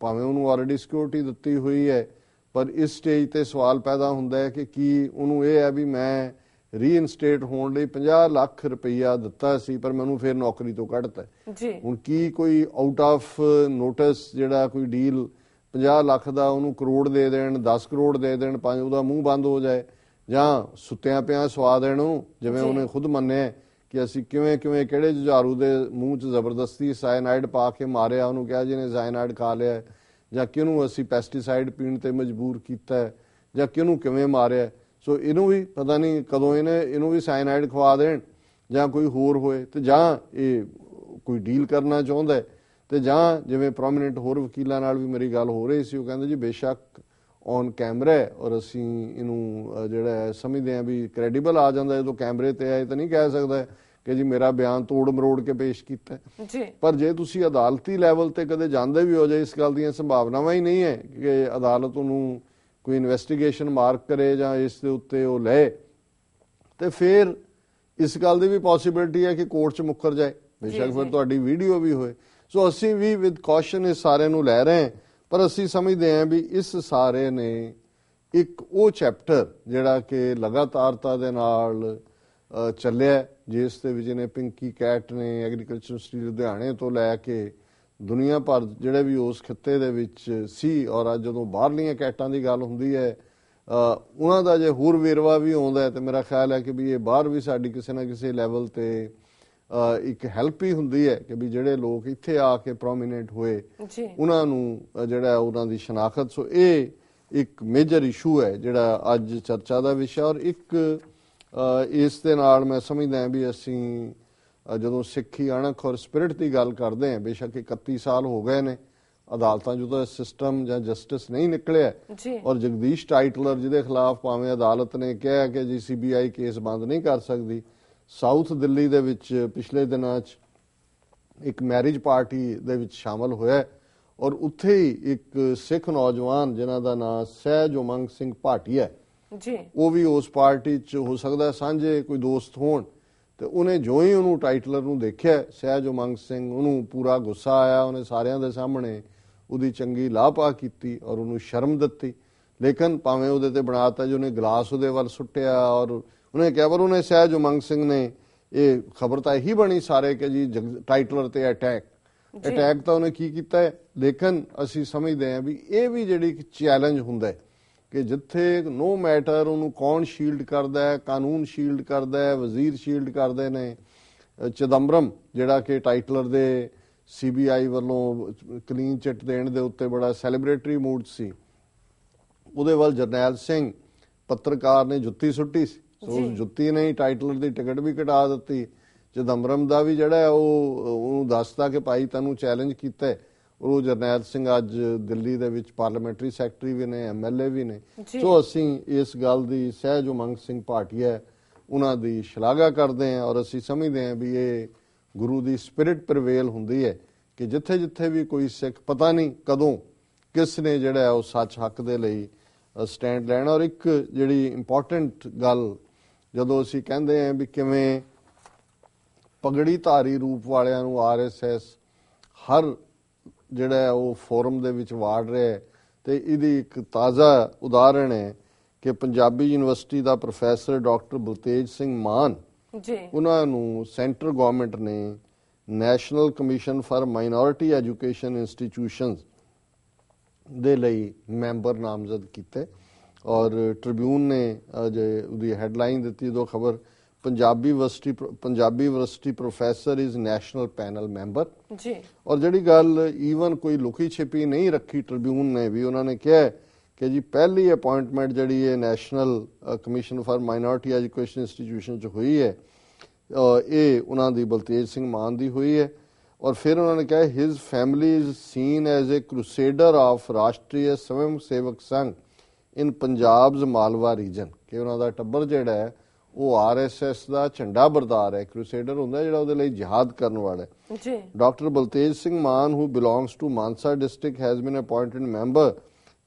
ਭਾਵੇਂ ਉਹਨੂੰ ਆਲਰੇਡੀ ਸਿਕਿਉਰਿਟੀ ਦਿੱਤੀ ਹੋਈ ਹੈ ਪਰ ਇਸ ਸਟੇਜ ਤੇ ਸਵਾਲ ਪੈਦਾ ਹੁੰਦਾ ਹੈ ਕਿ ਕੀ ਉਹਨੂੰ ਇਹ ਹੈ ਵੀ ਮੈਂ ਰੀਇਨਸਟੇਟ ਹੋਣ ਲਈ 50 ਲੱਖ ਰੁਪਈਆ ਦਿੱਤਾ ਸੀ ਪਰ ਮੈਨੂੰ ਫਿਰ ਨੌਕਰੀ ਤੋਂ ਕੱਢਤਾ ਜੀ ਹੁਣ ਕੀ ਕੋਈ ਆਊਟ ਆਫ ਨੋਟਿਸ ਜਿਹੜਾ ਕੋਈ ਡੀਲ 50 ਲੱਖ ਦਾ ਉਹਨੂੰ ਕਰੋੜ ਦੇ ਦੇਣ 10 ਕਰੋੜ ਦੇ ਦੇਣ ਪੰਜ ਉਹਦਾ ਮੂੰਹ ਬੰਦ ਹੋ ਜਾਏ ਜਾਂ ਸੁੱਤਿਆਂ ਪਿਆਂ ਸਵਾ ਦੇਣ ਉਹਨੂੰ ਜਿਵੇਂ। ਉਹਨੇ ਖੁਦ ਮੰਨਿਆ ਕਿ ਅਸੀਂ ਕਿਵੇਂ ਕਿਵੇਂ ਕਿਹੜੇ ਜੁਝਾਰੂ ਦੇ ਮੂੰਹ 'ਚ ਜ਼ਬਰਦਸਤੀ ਸਾਇਨਾਈਡ ਪਾ ਕੇ ਮਾਰਿਆ ਉਹਨੂੰ ਕਿਹਾ ਜਿਹਨੇ ਸਾਇਨਾਈਡ ਖਾ ਲਿਆ ਜਾਂ ਕਿਹਨੂੰ ਅਸੀਂ ਪੈਸਟੀਸਾਈਡ ਪੀਣ ਤੇ ਮਜਬੂਰ ਕੀਤਾ ਜਾਂ ਕਿਹਨੂੰ ਕਿਵੇਂ ਮਾਰਿਆ। ਸੋ ਇਹਨੂੰ ਵੀ ਪਤਾ ਨਹੀਂ ਕਦੋਂ ਇਹਨੇ ਇਹਨੂੰ ਵੀ ਸਾਇਨਾਈਡ ਖਵਾ ਦੇਣ ਜਾਂ ਕੋਈ ਹੋਰ ਹੋਏ ਤੇ ਜਾਂ ਇਹ ਕੋਈ ਡੀਲ ਕਰਨਾ ਚਾਹੁੰਦਾ ਤੇ ਜਾਂ ਜਿਵੇਂ ਪ੍ਰੋਮਿਨੈਂਟ ਹੋਰ ਵਕੀਲਾਂ ਨਾਲ ਵੀ ਮੇਰੀ ਗੱਲ ਹੋ ਰਹੀ ਸੀ ਉਹ ਕਹਿੰਦੇ ਜੀ ਬੇਸ਼ੱਕ ਔਨ ਕੈਮਰਾ ਔਰ ਅਸੀਂ ਇਹਨੂੰ ਜਿਹੜਾ ਸਮਝਦੇ ਹਾਂ ਵੀ ਕ੍ਰੈਡੀਬਲ ਆ ਜਾਂਦਾ ਜਦੋਂ ਕੈਮਰੇ ਤੇ ਆਏ ਤਾਂ ਨਹੀਂ ਕਹਿ ਸਕਦਾ ਕਿ ਜੀ ਮੇਰਾ ਬਿਆਨ ਤੋੜ ਮਰੋੜ ਕੇ ਪੇਸ਼ ਕੀਤਾ। ਜੀ ਪਰ ਜੇ ਤੁਸੀਂ ਅਦਾਲਤੀ ਲੈਵਲ ਤੇ ਕਦੇ ਜਾਂਦੇ ਵੀ ਹੋ ਜਾਏ ਇਸ ਗੱਲ ਦੀਆਂ ਸੰਭਾਵਨਾਵਾਂ ਹੀ ਨਹੀਂ ਹੈ ਕਿ ਅਦਾਲਤ ਉਹਨੂੰ ਕੋਈ ਇਨਵੈਸਟੀਗੇਸ਼ਨ ਮਾਰਕ ਕਰੇ ਜਾਂ ਇਸ ਦੇ ਉੱਤੇ ਉਹ ਲਏ ਤੇ ਫਿਰ ਇਸ ਗੱਲ ਦੀ ਵੀ ਪੋਸਿਬਿਲਿਟੀ ਹੈ ਕਿ ਕੋਰਟ 'ਚ ਮੁੱਕਰ ਜਾਏ ਬੇਸ਼ੱਕ ਫਿਰ। ਤੁਹਾਡੀ ਵੀਡੀਓ ਵੀ ਹੋਏ ਸੋ ਅਸੀਂ ਵੀ ਵਿਦ ਕੌਸ਼ਨ ਇਸ ਸਾਰੇ ਨੂੰ ਲੈ ਰਹੇ ਹਾਂ ਪਰ ਅਸੀਂ ਸਮਝਦੇ ਹਾਂ ਵੀ ਇਸ ਸਾਰੇ ਨੇ ਇੱਕ ਉਹ ਚੈਪਟਰ ਜਿਹੜਾ ਕਿ ਲਗਾਤਾਰਤਾ ਦੇ ਨਾਲ ਚੱਲਿਆ ਜਿਸ ਦੇ ਵਿੱਚ ਨੇ ਪਿੰਕੀ ਕੈਟ ਨੇ ਐਗਰੀਕਲਚਰ ਯੂਨੀਵਰਸਿਟੀ ਲੁਧਿਆਣੇ ਤੋਂ ਲੈ ਕੇ ਦੁਨੀਆ ਭਰ ਜਿਹੜੇ ਵੀ ਉਸ ਖਿੱਤੇ ਦੇ ਵਿੱਚ ਸੀ ਔਰ ਅੱਜ ਜਦੋਂ ਬਾਹਰਲੀਆਂ ਕੈਟਾਂ ਦੀ ਗੱਲ ਹੁੰਦੀ ਹੈ ਉਹਨਾਂ ਦਾ ਜੇ ਹੋਰ ਵੇਰਵਾ ਵੀ ਆਉਂਦਾ ਹੈ ਤੇ ਮੇਰਾ ਖਿਆਲ ਹੈ ਕਿ ਵੀ ਇਹ ਬਾਹਰ ਵੀ ਸਾਡੀ ਕਿਸੇ ਨਾ ਕਿਸੇ ਲੈਵਲ ਤੇ ਇੱਕ ਹੈਲਪ ਹੀ ਹੁੰਦੀ ਹੈ ਕਿ ਵੀ ਜਿਹੜੇ ਲੋਕ ਇੱਥੇ ਆ ਕੇ ਪ੍ਰੋਮਿਨੈਂਟ ਹੋਏ ਉਹਨਾਂ ਨੂੰ ਜਿਹੜਾ ਉਹਨਾਂ ਦੀ ਸ਼ਨਾਖਤ। ਸੋ ਇਹ ਇੱਕ ਮੇਜਰ ਇਸ਼ੂ ਹੈ ਜਿਹੜਾ ਅੱਜ ਚਰਚਾ ਦਾ ਵਿਸ਼ਾ ਔਰ ਇੱਕ ਇਸ ਦੇ ਨਾਲ ਮੈਂ ਸਮਝਦਾ ਹਾਂ ਵੀ ਅਸੀਂ ਜਦੋਂ ਸਿੱਖੀ ਅਣਖ ਔਰ ਸਪਿਰਿਟ ਦੀ ਗੱਲ ਕਰਦੇ ਹਾਂ ਬੇਸ਼ੱਕ 31 ਸਾਲ ਹੋ ਗਏ ਨੇ ਅਦਾਲਤਾਂ ਜਦੋਂ ਸਿਸਟਮ ਜਾਂ ਜਸਟਿਸ ਨਹੀਂ ਨਿਕਲਿਆ। ਜੀ। ਔਰ ਜਗਦੀਸ਼ ਟਾਈਟਲਰ ਜਿਹਦੇ ਖਿਲਾਫ ਭਾਵੇਂ ਅਦਾਲਤ ਨੇ ਕਿਹਾ ਕਿ ਜੀ ਸੀਬੀਆਈ ਕੇਸ ਬੰਦ ਨਹੀਂ ਕਰ ਸਕਦੀ ਸਾਊਥ ਦਿੱਲੀ ਦੇ ਵਿੱਚ ਪਿਛਲੇ ਦਿਨਾਂ 'ਚ ਇੱਕ ਮੈਰਿਜ ਪਾਰਟੀ ਦੇ ਵਿੱਚ ਸ਼ਾਮਲ ਹੋਇਆ ਔਰ ਉੱਥੇ ਹੀ ਇੱਕ ਸਿੱਖ ਨੌਜਵਾਨ ਜਿਨ੍ਹਾਂ ਦਾ ਨਾਮ ਸਹਿਜ ਉਮੰਗ ਸਿੰਘ ਭਾਟੀਆ ਜੀ। ਉਹ ਵੀ ਉਸ ਪਾਰਟੀ 'ਚ ਹੋ ਸਕਦਾ ਸਾਂਝੇ ਕੋਈ ਦੋਸਤ ਹੋਣ। ਤੇ ਉਹਨੇ ਜੋ ਹੀ ਉਹਨੂੰ ਟਾਈਟਲਰ ਨੂੰ ਦੇਖਿਆ ਸਹਿਜ ਉਮੰਗ ਸਿੰਘ ਉਹਨੂੰ ਪੂਰਾ ਗੁੱਸਾ ਆਇਆ ਉਹਨੇ ਸਾਰਿਆਂ ਦੇ ਸਾਹਮਣੇ ਉਹਦੀ ਚੰਗੀ ਲਾਪਾ ਕੀਤੀ ਔਰ ਉਹਨੂੰ ਸ਼ਰਮ ਦਿੱਤੀ। ਲੇਕਿਨ ਭਾਵੇਂ ਉਹਦੇ ਤੇ ਬਣਾਤਾ ਜੋ ਉਹਨੇ ਗਲਾਸ ਉਹਦੇ ਵੱਲ ਸੁੱਟਿਆ ਔਰ ਉਹਨੇ ਕਿਹਾ ਪਰ ਉਹਨੇ ਸਹਿਜ ਉਮੰਗ ਸਿੰਘ ਨੇ ਇਹ ਖਬਰ ਤਾਂ ਇਹੀ ਬਣੀ ਸਾਰੇ ਕਿ ਜੀ ਟਾਈਟਲਰ ਤੇ ਅਟੈਕ। ਅਟੈਕ ਤਾਂ ਉਹਨੇ ਕੀ ਕੀਤਾ ਹੈ? ਲੇਕਿਨ ਅਸੀਂ ਸਮਝਦੇ ਹਾਂ ਵੀ ਇਹ ਵੀ ਜਿਹੜੀ ਇੱਕ ਚੈਲੰਜ ਹੁੰਦਾ ਹੈ ਕਿ ਜਿੱਥੇ ਨੋ ਮੈਟਰ ਉਹਨੂੰ ਕੌਣ ਸ਼ੀਲਡ ਕਰਦਾ ਹੈ ਕਾਨੂੰਨ ਸ਼ੀਲਡ ਕਰਦਾ ਹੈ ਵਜ਼ੀਰ ਸ਼ੀਲਡ ਕਰਦੇ ਨੇ ਚਿਦੰਬਰਮ ਜਿਹੜਾ ਕਿ ਟਾਈਟਲਰ ਦੇ ਸੀਬੀਆਈ ਵੱਲੋਂ ਕਲੀਨ ਚਿੱਟ ਦੇਣ ਦੇ ਉੱਤੇ ਬੜਾ ਸੈਲੀਬ੍ਰੇਟਰੀ ਮੂਡ ਸੀ ਉਹਦੇ ਵੱਲ ਜਰਨੈਲ ਸਿੰਘ ਪੱਤਰਕਾਰ ਨੇ ਜੁੱਤੀ ਸੁੱਟੀ ਸੀ ਸੋ। ਜੁੱਤੀ ਨੇ ਹੀ ਟਾਈਟਲਰ ਦੀ ਟਿਕਟ ਵੀ ਕਟਾ ਦਿੱਤੀ ਚਿਦੰਬਰਮ ਦਾ ਵੀ ਜਿਹੜਾ ਉਹ ਉਹਨੂੰ ਦੱਸਦਾ ਕਿ ਭਾਈ ਤੈਨੂੰ ਚੈਲੰਜ ਕੀਤਾ ਹੈ। ਉਹ ਜਰਨੈਲ ਸਿੰਘ ਅੱਜ ਦਿੱਲੀ ਦੇ ਵਿੱਚ ਪਾਰਲੀਮੈਂਟਰੀ ਸੈਕਟਰੀ ਵੀ ਨੇ ਐਮਐਲਏ ਵੀ ਨੇ। ਸੋ ਅਸੀਂ ਇਸ ਗੱਲ ਦੀ ਸਹਿਜ ਉਮੰਗ ਸਿੰਘ ਭਾਟੀਆ ਉਹਨਾਂ ਦੀ ਸ਼ਲਾਘਾ ਕਰਦੇ ਹਾਂ ਔਰ ਅਸੀਂ ਸਮਝਦੇ ਹਾਂ ਵੀ ਇਹ ਗੁਰੂ ਦੀ ਸਪਿਰਿਟ ਪ੍ਰਵੇਲ ਹੁੰਦੀ ਹੈ ਕਿ ਜਿੱਥੇ ਜਿੱਥੇ ਵੀ ਕੋਈ ਸਿੱਖ ਪਤਾ ਨਹੀਂ ਕਦੋਂ ਕਿਸ ਨੇ ਜਿਹੜਾ ਉਹ ਸੱਚ ਹੱਕ ਦੇ ਲਈ ਸਟੈਂਡ ਲੈਣਾ ਔਰ ਇੱਕ ਜਿਹੜੀ ਇੰਪੋਰਟੈਂਟ ਗੱਲ ਜਦੋਂ ਅਸੀਂ ਕਹਿੰਦੇ ਹਾਂ ਵੀ ਕਿਵੇਂ ਪਗੜੀ ਧਾਰੀ ਰੂਪ ਵਾਲਿਆਂ ਨੂੰ ਆਰਐਸਐਸ ਹਰ ਜਿਹੜਾ ਹੈ ਉਹ ਫੋਰਮ ਦੇ ਵਿੱਚ ਵਾੜ ਰਿਹਾ ਤੇ ਇਹਦੀ ਇੱਕ ਤਾਜ਼ਾ ਉਦਾਹਰਣ ਹੈ ਕਿ ਪੰਜਾਬੀ ਯੂਨੀਵਰਸਿਟੀ ਦਾ ਪ੍ਰੋਫੈਸਰ ਡਾਕਟਰ ਬਲਤੇਜ ਸਿੰਘ ਮਾਨ ਜੀ। ਉਹਨਾਂ ਨੂੰ ਸੈਂਟਰ ਗਵਰਨਮੈਂਟ ਨੇ national commission for minority education institutions ਦੇ ਲਈ ਮੈਂਬਰ ਨਾਮਜ਼ਦ ਕੀਤੇ ਔਰ ਟ੍ਰਿਬਿਊਨ ਨੇ ਅਜ ਉਹਦੀ ਹੈਡਲਾਈਨ ਦਿੱਤੀ ਦੋ ਖਬਰ Punjabi university Punjabi university professor is national panel member ਜੀ। ਔਰ ਜਿਹੜੀ ਗੱਲ ਈਵਨ ਕੋਈ ਲੁਕੀ ਛਿਪੀ ਨਹੀਂ ਰੱਖੀ ਟ੍ਰਿਬਿਊਨ ਨੇ ਵੀ ਉਹਨਾਂ ਨੇ ਕਿਹਾ ਕਿ ਜੀ ਪਹਿਲੀ ਅਪਾਇੰਟਮੈਂਟ ਜਿਹੜੀ ਹੈ national commission for minority education institution ਚ ਹੋਈ ਹੈ ਇਹ ਉਹਨਾਂ ਦੀ ਬਲਤੇਜ ਸਿੰਘ ਮਾਨ ਦੀ ਹੋਈ ਹੈ। ਔਰ ਫਿਰ ਉਹਨਾਂ ਨੇ ਕਿਹਾ his family is seen as a crusader of Rashtriya Swayam Sevak Singh in ਪੰਜਾਬਜ਼ Malwa reason ਕਿ ਉਹਨਾਂ ਦਾ ਟੱਬਰ ਜਿਹੜਾ ਹੈ ਉਹ ਆਰਐਸਐਸ ਦਾ ਝੰਡਾ ਬਰਦਾਰ ਹੈ ਕ੍ਰੂਸੇਡਰ ਹੁੰਦਾ ਜਿਹੜਾ ਉਹਦੇ ਲਈ ਜਿਹਾਦ ਕਰਨ ਵਾਲਾ ਹੈ ਜੀ Dr. Baltej Singh Maan, who belongs to Mansa district, has been appointed member.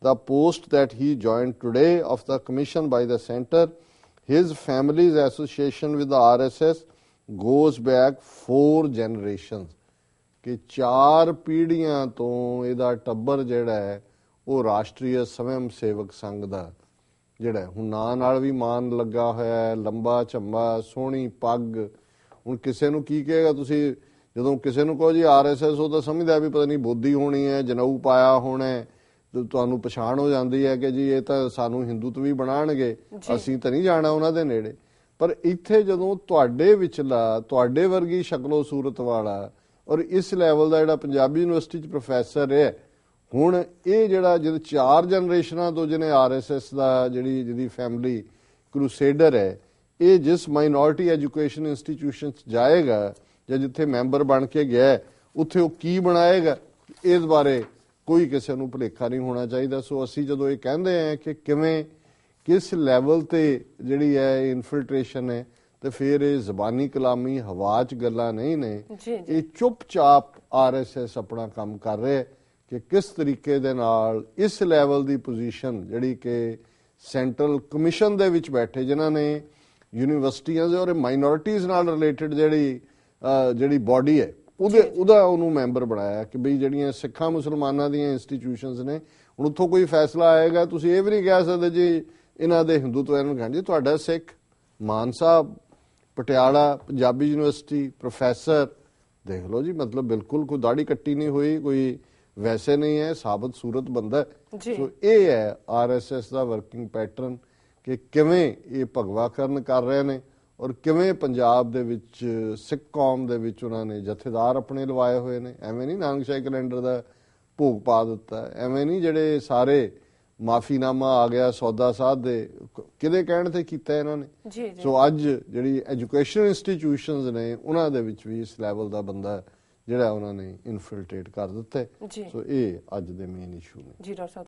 The post that he joined today of the commission by the center, his family's association with the RSS goes back four generations. ਕਿ ਚਾਰ ਪੀੜ੍ਹੀਆਂ ਤੋਂ ਇਹਦਾ ਟੱਬਰ ਜਿਹੜਾ ਹੈ ਉਹ ਰਾਸ਼ਟਰੀ ਸਵੈਮ ਸੇਵਕ ਸੰਘ ਦਾ ਜਿਹੜਾ ਹੁਣ ਨਾਂ ਨਾਲ ਵੀ ਮਾਨ ਲੱਗਾ ਹੋਇਆ ਹੈ ਲੰਬਾ ਝੰਬਾ ਸੋਹਣੀ ਪੱਗ। ਹੁਣ ਕਿਸੇ ਨੂੰ ਕੀ ਕਹੇਗਾ ਤੁਸੀਂ? ਜਦੋਂ ਕਿਸੇ ਨੂੰ ਕਹੋ ਜੀ ਆਰਐਸਐਸ ਉਹ ਤਾਂ ਸਮਝਦਾ ਵੀ ਪਤਾ ਨਹੀਂ ਬੋਧੀ ਹੋਣੀ ਹੈ ਜਨਊ ਪਾਇਆ ਹੋਣਾ ਹੈ ਤੁਹਾਨੂੰ ਪਛਾਣ ਹੋ ਜਾਂਦੀ ਹੈ ਕਿ ਜੀ ਇਹ ਤਾਂ ਸਾਨੂੰ ਹਿੰਦੂਤ ਵੀ ਬਣਾਣਗੇ ਅਸੀਂ ਤਾਂ ਨਹੀਂ ਜਾਣਾ ਉਹਨਾਂ ਦੇ ਨੇੜੇ। ਪਰ ਇੱਥੇ ਜਦੋਂ ਤੁਹਾਡੇ ਵਿਚਲਾ ਤੁਹਾਡੇ ਵਰਗੀ ਸ਼ਕਲੋ ਸੂਰਤ ਵਾਲਾ ਔਰ ਇਸ ਲੈਵਲ ਦਾ ਜਿਹੜਾ ਪੰਜਾਬੀ ਯੂਨੀਵਰਸਿਟੀ ਚ ਪ੍ਰੋਫੈਸਰ ਹੈ ਹੁਣ ਇਹ ਜਿਹੜਾ ਜਦ ਚਾਰ ਜਨਰੇਸ਼ਨਾਂ ਤੋਂ ਜਿਹਨੇ ਆਰਐਸਐਸ ਦਾ ਜਿਹੜੀ ਜਿਹਦੀ ਫੈਮਿਲੀ ਕਰੂਸੇਡਰ ਹੈ ਇਹ ਜਿਸ ਮਾਈਨੋਰਿਟੀ ਐਜੂਕੇਸ਼ਨ ਇੰਸਟੀਟਿਊਸ਼ਨ ਚ ਜਾਏਗਾ ਜਾਂ ਜਿੱਥੇ ਮੈਂਬਰ ਬਣ ਕੇ ਗਿਆ ਉੱਥੇ ਉਹ ਕੀ ਬਣਾਏਗਾ ਇਸ ਬਾਰੇ ਕੋਈ ਕਿਸੇ ਨੂੰ ਭੁਲੇਖਾ ਨਹੀਂ ਹੋਣਾ ਚਾਹੀਦਾ। ਸੋ ਅਸੀਂ ਜਦੋਂ ਇਹ ਕਹਿੰਦੇ ਆ ਕਿ ਕਿਵੇਂ ਕਿਸ ਲੈਵਲ ਤੇ ਜਿਹੜੀ ਹੈ ਇਨਫਿਲਟ੍ਰੇਸ਼ਨ ਹੈ ਤੇ ਫਿਰ ਇਹ ਜ਼ਬਾਨੀ ਕਲਾਮੀ ਹਵਾ ਚ ਗੱਲਾਂ ਨਹੀਂ ਨੇ ਇਹ ਚੁੱਪਚਾਪ ਆਰਐਸਐਸ ਆਪਣਾ ਕੰਮ ਕਰ ਰਿਹਾ ਹੈ। ਕਿ ਕਿਸ ਤਰੀਕੇ ਦੇ ਨਾਲ ਇਸ ਲੈਵਲ ਦੀ ਪੋਜੀਸ਼ਨ ਜਿਹੜੀ ਕਿ ਸੈਂਟਰਲ ਕਮਿਸ਼ਨ ਦੇ ਵਿੱਚ ਬੈਠੇ ਜਿਨ੍ਹਾਂ ਨੇ ਯੂਨੀਵਰਸਿਟੀਆਂ ਦੇ ਔਰ ਮਾਈਨੋਰਿਟੀਜ਼ ਨਾਲ ਰਿਲੇਟਡ ਜਿਹੜੀ ਜਿਹੜੀ ਬਾਡੀ ਹੈ ਉਹਦੇ ਉਹਦਾ ਉਹਨੂੰ ਮੈਂਬਰ ਬਣਾਇਆ ਕਿ ਬਈ ਜਿਹੜੀਆਂ ਸਿੱਖਾਂ ਮੁਸਲਮਾਨਾਂ ਦੀਆਂ ਇੰਸਟੀਟਿਊਸ਼ਨਸ ਨੇ ਹੁਣ ਉੱਥੋਂ ਕੋਈ ਫੈਸਲਾ ਆਏਗਾ ਤੁਸੀਂ ਇਹ ਵੀ ਨਹੀਂ ਕਹਿ ਸਕਦੇ ਜੀ ਇਹਨਾਂ ਦੇ ਹਿੰਦੂਤਵ ਨੂੰ ਕਹਿੰਦੇ ਤੁਹਾਡਾ ਸਿੱਖ ਮਾਨ ਸਾਹਿਬ ਪਟਿਆਲਾ ਪੰਜਾਬੀ ਯੂਨੀਵਰਸਿਟੀ ਪ੍ਰੋਫੈਸਰ ਦੇਖ ਲਓ ਜੀ ਮਤਲਬ ਬਿਲਕੁਲ ਕੋਈ ਦਾੜੀ ਕੱਟੀ ਨਹੀਂ ਹੋਈ ਕੋਈ ਵੈਸੇ ਨਹੀਂ ਹੈ ਸਾਬਤ ਸੂਰਤ ਬੰਦਾ। ਸੋ ਇਹ ਹੈ ਆਰਐਸਐਸ ਦਾ ਵਰਕਿੰਗ ਪੈਟਰਨ ਕਿ ਕਿਵੇਂ ਇਹ ਭਗਵਾਕਰਨ ਕਰ ਰਹੇ ਨੇ ਔਰ ਕਿਵੇਂ ਪੰਜਾਬ ਦੇ ਵਿੱਚ ਸਿੱਖ ਕੌਮ ਦੇ ਵਿੱਚ ਉਹਨਾਂ ਨੇ ਜਥੇਦਾਰ ਆਪਣੇ ਲਵਾਏ ਹੋਏ ਨੇ। ਐਵੇਂ ਨਹੀਂ ਨਾਨਕਸ਼ਾਹੀ ਕੈਲੰਡਰ ਦਾ ਭੋਗ ਪਾ ਦਿੱਤਾ। ਐਵੇਂ ਨਹੀਂ ਜਿਹੜੇ ਸਾਰੇ ਮਾਫੀਨਾਮਾ ਆ ਗਿਆ ਸੌਦਾ ਸਾਧ ਦੇ ਕਿਹਦੇ ਕਹਿਣ ਤੇ ਕੀਤਾ ਇਹਨਾਂ ਨੇ? ਸੋ ਅੱਜ ਜਿਹੜੀ ਐਜੂਕੇਸ਼ਨ ਇੰਸਟੀਟਿਊਸ਼ਨਸ ਨੇ ਉਹਨਾਂ ਦੇ ਵਿੱਚ ਵੀ ਇਸ ਲੈਵਲ ਦਾ ਬੰਦਾ ਜਿਹੜਾ ਉਹਨਾਂ ਨੇ ਇਨਫਿਲਟ੍ਰੇਟ ਕਰ ਦਿੱਤਾ। ਸੋ ਇਹ ਅੱਜ ਦੇ ਮੇਨ ਇਸ਼ੂ ਨੇ। ਜੀ ਡਾਕਟਰ